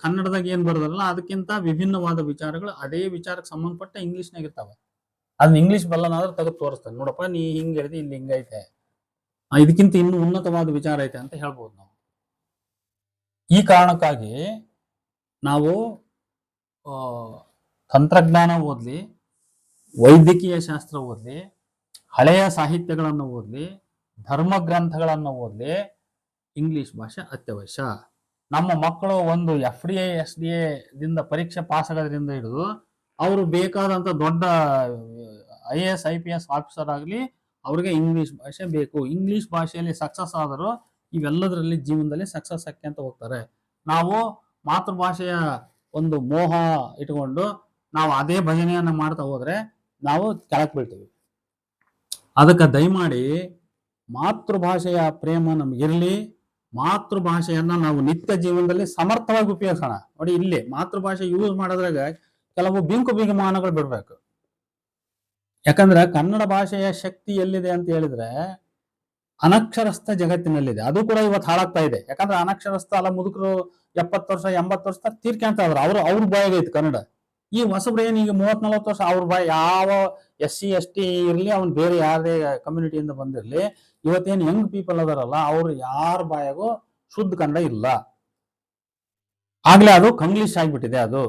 ಕನ್ನಡದಾಗ ಏನ್ ಬರೋದಲ್ಲ ಅದಕ್ಕಿಂತ ವಿಭಿನ್ನವಾದ ವಿಚಾರಗಳು ಅದೇ ವಿಚಾರಕ್ಕೆ ಸಂಬಂಧಪಟ್ಟ ಇಂಗ್ಲಿಷ್ನಾಗ ಇರ್ತಾವ. ಅದನ್ನ ಇಂಗ್ಲಿಷ್ ಬಲ್ಲನಾದ್ರೆ ತೆಗೆದು ತೋರಿಸ್ತಾನೆ. ನೋಡಪ್ಪ, ನೀ ಹಿಂಗ್ ಹೇಳಿದೆ, ಇಲ್ಲಿ ಹಿಂಗೈತೆ ಇದಕ್ಕಿಂತ ಇನ್ನೂ ಉನ್ನತವಾದ ವಿಚಾರ ಐತೆ ಅಂತ ಹೇಳ್ಬೋದು ನಾವು. ಈ ಕಾರಣಕ್ಕಾಗಿ ನಾವು ತಂತ್ರಜ್ಞಾನ ಓದ್ಲಿ, ವೈದ್ಯಕೀಯ ಶಾಸ್ತ್ರ ಓದ್ಲಿ, ಹಳೆಯ ಸಾಹಿತ್ಯಗಳನ್ನು ಓದ್ಲಿ, ಧರ್ಮ ಗ್ರಂಥಗಳನ್ನು ಓದ್ಲಿ ಇಂಗ್ಲಿಷ್ ಭಾಷೆ ಅತ್ಯವಶ್ಯ. ನಮ್ಮ ಮಕ್ಕಳು ಒಂದು F D A S D A ದಿಂದ ಪರೀಕ್ಷೆ ಪಾಸ್ ಆಗೋದ್ರಿಂದ ಹಿಡಿದು, ಅವರು ಬೇಕಾದಂತ ದೊಡ್ಡ I A S I P S officer ಆಗಲಿ ಅವ್ರಿಗೆ ಇಂಗ್ಲಿಷ್ ಭಾಷೆ ಬೇಕು. ಇಂಗ್ಲಿಷ್ ಭಾಷೆಯಲ್ಲಿ ಸಕ್ಸಸ್ ಆದರೂ ಇವೆಲ್ಲದರಲ್ಲಿ ಜೀವನದಲ್ಲಿ ಸಕ್ಸಸ್ ಅಂತ ಹೋಗ್ತಾರೆ. ನಾವು ಮಾತೃಭಾಷೆಯ ಒಂದು ಮೋಹ ಇಟ್ಕೊಂಡು ನಾವು ಅದೇ ಭಜನೆಯನ್ನು ಮಾಡ್ತಾ ಹೋದ್ರೆ ನಾವು ಕೆಳಕ್ ಬೀಳ್ತೀವಿ. ಅದಕ್ಕೆ ದಯಮಾಡಿ ಮಾತೃಭಾಷೆಯ ಪ್ರೇಮ ನಮಗಿರಲಿ. ಮಾತೃಭಾಷೆಯನ್ನ ನಾವು ನಿತ್ಯ ಜೀವನದಲ್ಲಿ ಸಮರ್ಥವಾಗಿ ಉಪಯೋಗಿಸೋಣ. ನೋಡಿ ಇಲ್ಲಿ ಮಾತೃಭಾಷೆ ಯೂಸ್ ಮಾಡೋದ್ರಾಗ ಕೆಲವು ಬಿಂಕು ಬಿಗುಮಾನಗಳು ಬಿಡ್ಬೇಕು. ಯಾಕಂದ್ರೆ ಕನ್ನಡ ಭಾಷೆಯ ಶಕ್ತಿ ಎಲ್ಲಿದೆ ಅಂತ ಹೇಳಿದ್ರೆ ಅನಕ್ಷರಸ್ಥ ಜಗತ್ತಿನಲ್ಲಿದೆ. ಅದು ಕೂಡ ಇವತ್ತು ಹಾಳಾಗ್ತಾ ಇದೆ. ಯಾಕಂದ್ರೆ ಅನಕ್ಷರಸ್ಥ ಅಲ್ಲ, ಮುದುಕರು ಎಪ್ಪತ್ತು ವರ್ಷ, ಎಂಬತ್ತು ವರ್ಷ ತೀರ್ಕೊಂತ ಇದ್ರು. ಅವ್ರು, ಅವ್ರ ಬಾಯಾಗೈತೆ ಕನ್ನಡ. ಈ ಹೊಸಬ್ರು ಏನು ಈಗ ಮೂವತ್ ನಲ್ವತ್ತು ವರ್ಷ ಅವ್ರ ಬಾಯ್ ಯಾವ ಎಸ್ ಸಿ, ಎಸ್ ಟಿ ಇರ್ಲಿ, ಅವ್ನ್ ಬೇರೆ ಯಾರದೇ ಕಮ್ಯುನಿಟಿಯಿಂದ ಬಂದಿರಲಿ, ಇವತ್ತೇನು ಯಂಗ್ ಪೀಪಲ್ ಅದಾರಲ್ಲ, ಅವ್ರು ಯಾರ ಬಾಯಾಗೂ ಶುದ್ಧ ಕನ್ನಡ ಇಲ್ಲ. ಆಗ್ಲೇ ಅದು ಕಂಗ್ಲೀಷ್ ಆಗ್ಬಿಟ್ಟಿದೆ ಅದು.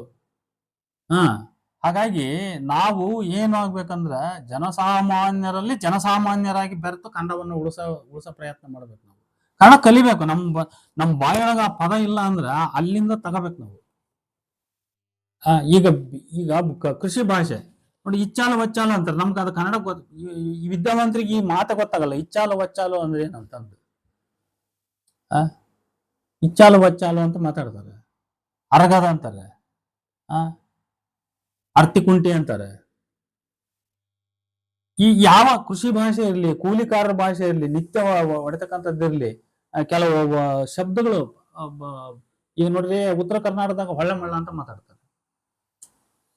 ಹಾ. ಹಾಗಾಗಿ ನಾವು ಏನು ಆಗ್ಬೇಕಂದ್ರ ಜನಸಾಮಾನ್ಯರಲ್ಲಿ ಜನಸಾಮಾನ್ಯರಾಗಿ ಬೆರೆತು ಕನ್ನಡವನ್ನು ಉಳಿಸ ಉಳಿಸ ಪ್ರಯತ್ನ ಮಾಡ್ಬೇಕು ನಾವು. ಕನ್ನಡ ಕಲಿಬೇಕು, ನಮ್ ಬ- ನಮ್ ಬಾಯೊಳಗ ಆ ಪದ ಇಲ್ಲ ಅಂದ್ರ ಅಲ್ಲಿಂದ ತಗೋಬೇಕು ನಾವು. ಈಗ ಈಗ ಕೃಷಿ ಭಾಷೆ. ನೋಡಿ ಇಚ್ಚಾಲ ವಚ್ಚಾಲು ಅಂತಾರೆ. ನಮ್ಗೆ ಅದು ಕನ್ನಡ ಗೊತ್ತ ವಿದ್ಯಾವಂತರಿಗೆ ಈ ಮಾತು ಗೊತ್ತಾಗಲ್ಲ. ಇಚ್ಚಾಲು ವಚ್ಚಾಲು ಅಂದ್ರೆ ಏನಂತಂದು ಆ? ಇಚ್ಚಾಲು ವಚ್ಚಾಲು ಅಂತ ಮಾತಾಡ್ತಾರೆ. ಅರಗದ ಅಂತಾರೆ. ಆ? ಅರ್ತಿಕುಂಟಿ ಅಂತಾರೆ. ಈ ಯಾವ ಕೃಷಿ ಭಾಷೆ ಇರಲಿ, ಕೂಲಿಕಾರರ ಭಾಷೆ ಇರಲಿ, ನಿತ್ಯ ಒಡೆತಕ್ಕಂಥದ್ದಿರಲಿ ಕೆಲವು ಶಬ್ದಗಳು ಈಗ ನೋಡ್ರಿ ಉತ್ತರ ಕರ್ನಾಟಕದಾಗ ಹೊಳ್ಳೆ ಮಳ್ಳ ಅಂತ ಮಾತಾಡ್ತಾರೆ.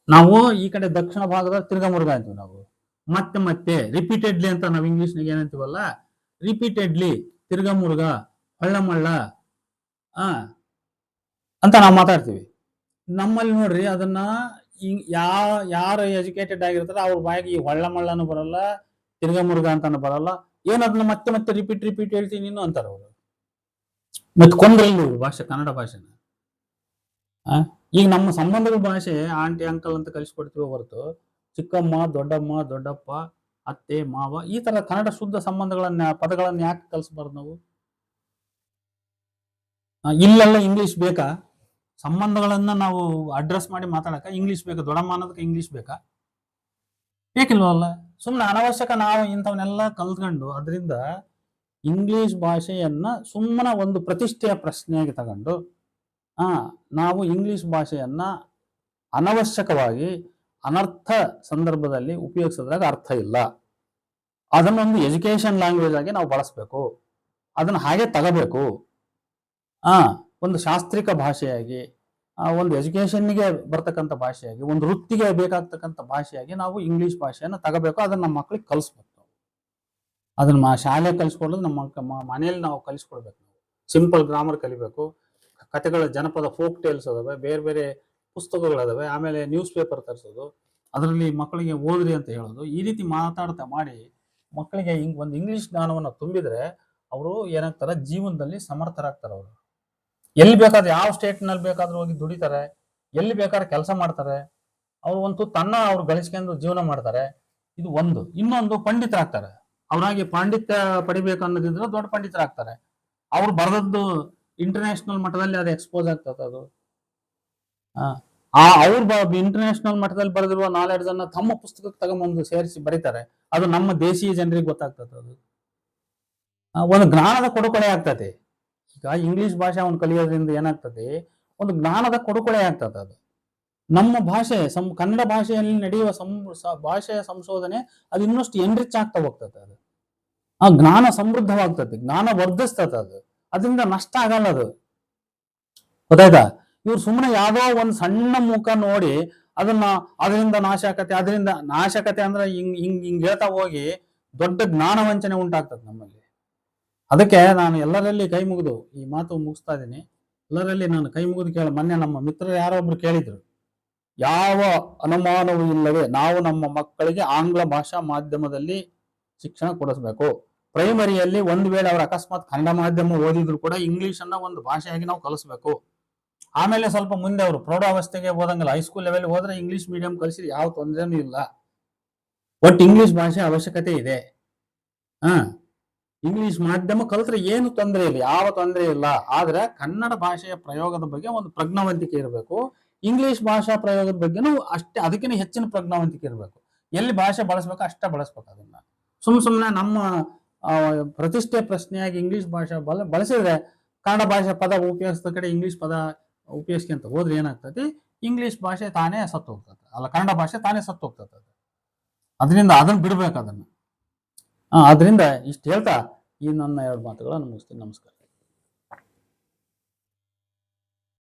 ನಾವು ಈ ಕಡೆ ದಕ್ಷಿಣ ಭಾಗದ ತಿರ್ಗಮುರ್ಗ ಅಂತೀವಿ ನಾವು. ಮತ್ತೆ ಮತ್ತೆ ರಿಪೀಟೆಡ್ಲಿ ಅಂತ ನಾವು ಇಂಗ್ಲಿಷ್ನಾಗ ಏನಂತೀವಲ್ಲ ರಿಪೀಟೆಡ್ಲಿ ತಿರ್ಗಮುರ್ಗ, ಹೊಳ್ಳಮಳ್ಳ, ಆ, ಅಂತ ನಾವು ಮಾತಾಡ್ತೀವಿ. ನಮ್ಮಲ್ಲಿ ನೋಡ್ರಿ ಅದನ್ನ ಈ- ಯಾ, ಯಾರು ಎಜುಕೇಟೆಡ್ ಆಗಿರ್ತಾರೆ ಅವ್ರ ಬಾಯಿಗೆ ಈ ಹೊಳ್ಳ ಮಳ್ಳನು ಬರಲ್ಲ, ತಿರ್ಗಮುರ್ಗ ಅಂತಾನು ಬರಲ್ಲ. ಏನದನ್ನ ಮತ್ತೆ ಮತ್ತೆ ರಿಪೀಟ್ ರಿಪೀಟ್ ಹೇಳ್ತೀನಿ ನೀನು ಅಂತಾರೆ ಅವರು. ಮತ್ತೆ ಕೊಂದ್ರಲ್ಲಿ ಭಾಷೆ, ಕನ್ನಡ ಭಾಷೆನ? ಈಗ ನಮ್ಮ ಸಂಬಂಧಗಳ ಭಾಷೆ ಆಂಟಿ ಅಂಕಲ್ ಅಂತ ಕಲಿಸ್ಕೊಡ್ತೀವಿ ಹೊರತು, ಚಿಕ್ಕಮ್ಮ, ದೊಡ್ಡಮ್ಮ, ದೊಡ್ಡಪ್ಪ, ಅತ್ತೆ, ಮಾವ, ಈ ತರ ಕನ್ನಡ ಶುದ್ಧ ಸಂಬಂಧಗಳನ್ನ, ಪದಗಳನ್ನ ಯಾಕೆ ಕಲಿಸ್ಬಾರ್ದು ನಾವು? ಇಲ್ಲೆಲ್ಲ ಇಂಗ್ಲಿಷ್ ಬೇಕಾ? ಸಂಬಂಧಗಳನ್ನ ನಾವು ಅಡ್ರೆಸ್ ಮಾಡಿ ಮಾತಾಡಕ ಇಂಗ್ಲಿಷ್ ಬೇಕಾ? ದೊಡ್ಡಮ್ಮ ಅನ್ನೋದಕ್ಕೆ ಇಂಗ್ಲಿಷ್ ಬೇಕಾ? ಬೇಕಿಲ್ವಲ್ಲ ಸುಮ್ಮನೆ ಅನವಶ್ಯಕ ನಾವು ಇಂಥವನ್ನೆಲ್ಲ ಕಲ್ತ್ಕೊಂಡು ಅದರಿಂದ ಇಂಗ್ಲಿಷ್ ಭಾಷೆಯನ್ನ ಸುಮ್ಮನೆ ಒಂದು ಪ್ರತಿಷ್ಠೆಯ ಪ್ರಶ್ನೆಯಾಗಿ ತಗೊಂಡು, ಆ, ನಾವು ಇಂಗ್ಲಿಷ್ ಭಾಷೆಯನ್ನ ಅನವಶ್ಯಕವಾಗಿ ಅನರ್ಥ ಸಂದರ್ಭದಲ್ಲಿ ಉಪಯೋಗಿಸಿದ್ರಾಗ ಅರ್ಥ ಇಲ್ಲ. ಅದನ್ನೊಂದು ಎಜುಕೇಶನ್ ಲ್ಯಾಂಗ್ವೇಜ್ ಆಗಿ ನಾವು ಬಳಸಬೇಕು. ಅದನ್ನ ಹಾಗೆ ತಗೋಬೇಕು. ಆ ಒಂದು ಶಾಸ್ತ್ರಿಕ ಭಾಷೆಯಾಗಿ ಒಂದು ಎಜುಕೇಶನ್ಗೆ ಬರ್ತಕ್ಕಂಥ ಭಾಷೆಯಾಗಿ, ಒಂದು ವೃತ್ತಿಗೆ ಬೇಕಾಗ್ತಕ್ಕಂಥ ಭಾಷೆಯಾಗಿ ನಾವು ಇಂಗ್ಲಿಷ್ ಭಾಷೆಯನ್ನು ತಗೋಬೇಕು, ಅದನ್ನ ನಮ್ಮ ಮಕ್ಕಳಿಗೆ ಕಲಿಸ್ಬೇಕು ಅದನ್ನ ಶಾಲೆ ಕಲಿಸ್ಕೊಳ್ಳೋದು ನಮ್ಮ ಮನೆಯಲ್ಲಿ ನಾವು ಕಲಿಸ್ಕೊಡ್ಬೇಕು ನಾವು. ಸಿಂಪಲ್ ಗ್ರಾಮರ್ ಕಲಿಬೇಕು, ಕತೆಗಳ ಜನಪದ ಫೋಕ್ ಟೇಲ್ಸ್ ಅದಾವೆ, ಬೇರೆ ಬೇರೆ ಪುಸ್ತಕಗಳದಾವೆ, ಆಮೇಲೆ ನ್ಯೂಸ್ ಪೇಪರ್ ತರಿಸೋದು, ಅದರಲ್ಲಿ ಮಕ್ಕಳಿಗೆ ಓದ್ರಿ ಅಂತ ಹೇಳೋದು, ಈ ರೀತಿ ಮಾತಾಡ್ತಾ ಮಾಡಿ ಮಕ್ಕಳಿಗೆ ಹಿಂಗ್ ಒಂದು ಇಂಗ್ಲಿಷ್ ಜ್ಞಾನವನ್ನು ತುಂಬಿದ್ರೆ, ಅವರು ಏನಾಗ್ತಾರೆ, ಜೀವನದಲ್ಲಿ ಸಮರ್ಥರಾಗ್ತಾರೆ ಅವರು. ಎಲ್ಲಿ ಬೇಕಾದ್ರೆ ಯಾವ ಸ್ಟೇಟ್ನಲ್ಲಿ ಬೇಕಾದ್ರೂ ಹೋಗಿ ದುಡಿತಾರೆ ಎಲ್ಲಿ ಬೇಕಾದ್ರೆ ಕೆಲಸ ಮಾಡ್ತಾರೆ ಅವ್ರು ಒಂದು ತನ್ನ ಅವ್ರು ಗಳಿಸ್ಕೊಂಡು ಜೀವನ ಮಾಡ್ತಾರೆ. ಇದು ಒಂದು. ಇನ್ನೊಂದು ಪಂಡಿತರಾಗ್ತಾರೆ. ಅವರಾಗಿ ಪಾಂಡಿತ್ಯ ಪಡಿಬೇಕು ಅನ್ನೋದಿದ್ರೆ ದೊಡ್ಡ ಪಂಡಿತರಾಗ್ತಾರೆ. ಅವ್ರು ಬರೆದದ್ದು ಇಂಟರ್ನ್ಯಾಷನಲ್ ಮಟ್ಟದಲ್ಲಿ ಅದು ಎಕ್ಸ್ಪೋಸ್ ಆಗ್ತದೆ ಅದು. ಆ, ಅವ್ರು ಇಂಟರ್ನ್ಯಾಷನಲ್ ಮಟ್ಟದಲ್ಲಿ ಬರೆದಿರುವ ನಾಲೆಡ್ಜ್ ಅನ್ನ ತಮ್ಮ ಪುಸ್ತಕಕ್ಕೆ ತಗೊಂಬಂದು ಸೇರಿಸಿ ಬರೀತಾರೆ. ಅದು ನಮ್ಮ ದೇಶೀಯ ಜನರಿಗೆ ಗೊತ್ತಾಗ್ತದೆ ಅದು. ಒಂದು ಜ್ಞಾನದ ಕೊಡುಕೊಡೆ ಆಗ್ತದೆ. ಈಗ ಇಂಗ್ಲಿಷ್ ಭಾಷೆ ಅವನು ಕಲಿಯೋದ್ರಿಂದ ಏನಾಗ್ತದೆ? ಒಂದು ಜ್ಞಾನದ ಕೊಡುಕೊಳೆ ಆಗ್ತದೆ ಅದು. ನಮ್ಮ ಭಾಷೆ, ಸಂ, ಕನ್ನಡ ಭಾಷೆಯಲ್ಲಿ ನಡೆಯುವ ಸಂ ಭಾಷೆಯ ಸಂಶೋಧನೆ ಅದು ಇನ್ನಷ್ಟು ಎನ್ರಿಚ್ ಆಗ್ತಾ ಹೋಗ್ತದೆ ಅದು. ಆ ಜ್ಞಾನ ಸಮೃದ್ಧವಾಗ್ತದೆ, ಜ್ಞಾನ ವರ್ಧಿಸ್ತದೆ ಅದು. ಅದರಿಂದ ನಷ್ಟ ಆಗಲ್ಲ ಅದು. ಗೊತ್ತಾಯ್ತಾ? ಇವ್ರು ಸುಮ್ಮನೆ ಯಾವ್ದೋ ಒಂದು ಸಣ್ಣ ಮುಖ ನೋಡಿ ಅದನ್ನ, ಅದರಿಂದ ನಾಶಕತೆ ಅದರಿಂದ ನಾಶಕತೆ ಅಂದ್ರೆ ಹಿಂಗ್ ಹಿಂಗ್ ಹಿಂಗ್ ಹೇಳ್ತಾ ಹೋಗಿ ದೊಡ್ಡ ಜ್ಞಾನ ವಂಚನೆ ಉಂಟಾಗ್ತದೆ ನಮ್ಮಲ್ಲಿ. ಅದಕ್ಕೆ ನಾನು ಎಲ್ಲರಲ್ಲಿ ಕೈ ಮುಗಿದು ಈ ಮಾತು ಮುಗಿಸ್ತಾ ಇದ್ದೀನಿ. ಎಲ್ಲರಲ್ಲಿ ನಾನು ಕೈ ಮುಗಿದು ಕೇಳ, ಮೊನ್ನೆ ನಮ್ಮ ಮಿತ್ರರು ಯಾರೋ ಒಬ್ರು ಕೇಳಿದ್ರು, ಯಾವ ಅನುಮಾನವೂ ಇಲ್ಲದೆ ನಾವು ನಮ್ಮ ಮಕ್ಕಳಿಗೆ ಆಂಗ್ಲ ಭಾಷಾ ಮಾಧ್ಯಮದಲ್ಲಿ ಶಿಕ್ಷಣ ಕೊಡಿಸ್ಬೇಕು. ಪ್ರೈಮರಿಯಲ್ಲಿ ಒಂದು ವೇಳೆ ಅವರು ಅಕಸ್ಮಾತ್ ಕನ್ನಡ ಮಾಧ್ಯಮ ಓದಿದ್ರು ಕೂಡ ಇಂಗ್ಲಿಷ್ ಅನ್ನ ಒಂದು ಭಾಷೆಯಾಗಿ ನಾವು ಕಲಿಸ್ಬೇಕು. ಆಮೇಲೆ ಸ್ವಲ್ಪ ಮುಂದೆ ಅವರು ಪ್ರೌಢಾವಸ್ಥೆಗೆ ಹೋದಂಗಲ್ಲ ಹೈಸ್ಕೂಲ್ ಲೆವೆಲ್ ಹೋದ್ರೆ ಇಂಗ್ಲಿಷ್ ಮೀಡಿಯಂ ಕಲಿಸಿದ್ರೆ ಯಾವ ತೊಂದರೆನೂ ಇಲ್ಲ. ಒಟ್ಟು ಇಂಗ್ಲಿಷ್ ಭಾಷೆ ಅವಶ್ಯಕತೆ ಇದೆ. ಹಾ. ಇಂಗ್ಲಿಷ್ ಮಾಧ್ಯಮ ಕಲಿತ್ರೆ ಏನು ತೊಂದರೆ ಇಲ್ಲ, ಯಾವ ತೊಂದರೆ ಇಲ್ಲ. ಆದ್ರೆ ಕನ್ನಡ ಭಾಷೆಯ ಪ್ರಯೋಗದ ಬಗ್ಗೆ ಒಂದು ಪ್ರಜ್ಞಾವಂತಿಕೆ ಇರಬೇಕು. ಇಂಗ್ಲಿಷ್ ಭಾಷಾ ಪ್ರಯೋಗದ ಬಗ್ಗೆನೂ ಅಷ್ಟೇ, ಅದಕ್ಕಿಂತ ಹೆಚ್ಚಿನ ಪ್ರಜ್ಞಾವಂತಿಕೆ ಇರಬೇಕು. ಎಲ್ಲಿ ಭಾಷೆ ಬಳಸ್ಬೇಕು ಅಷ್ಟೇ ಬಳಸ್ಬೇಕು ಅದನ್ನ. ಸುಮ್ ಸುಮ್ಮನೆ ನಮ್ಮ ಪ್ರತಿಷ್ಠೆ ಪ್ರಶ್ನೆಯಾಗಿ ಇಂಗ್ಲಿಷ್ ಭಾಷೆ ಬಲ, ಬಳಸಿದ್ರೆ ಕನ್ನಡ ಭಾಷೆ ಪದ ಉಪಯೋಗಿಸಿದ ಕಡೆ ಇಂಗ್ಲಿಷ್ ಪದ ಉಪಯೋಗಿಸ್ಕೊಂತ ಹೋದ್ರೆ ಏನಾಗ್ತದೆ? ಇಂಗ್ಲಿಷ್ ಭಾಷೆ ತಾನೇ ಸತ್ತು ಹೋಗ್ತದೆ ಅಲ್ಲ, ಕನ್ನಡ ಭಾಷೆ ತಾನೇ ಸತ್ತು ಹೋಗ್ತದೆ ಅದು. ಅದರಿಂದ ಅದನ್ನ ಬಿಡ್ಬೇಕು ಅದನ್ನ. ಆ, ಅದರಿಂದ ಇಷ್ಟು ಹೇಳ್ತಾ ಈ ನನ್ನ ಎರಡು ಮಾತುಗಳನ್ನು ಮುಗಿಸ್ತೀನಿ. ನಮಸ್ಕಾರ.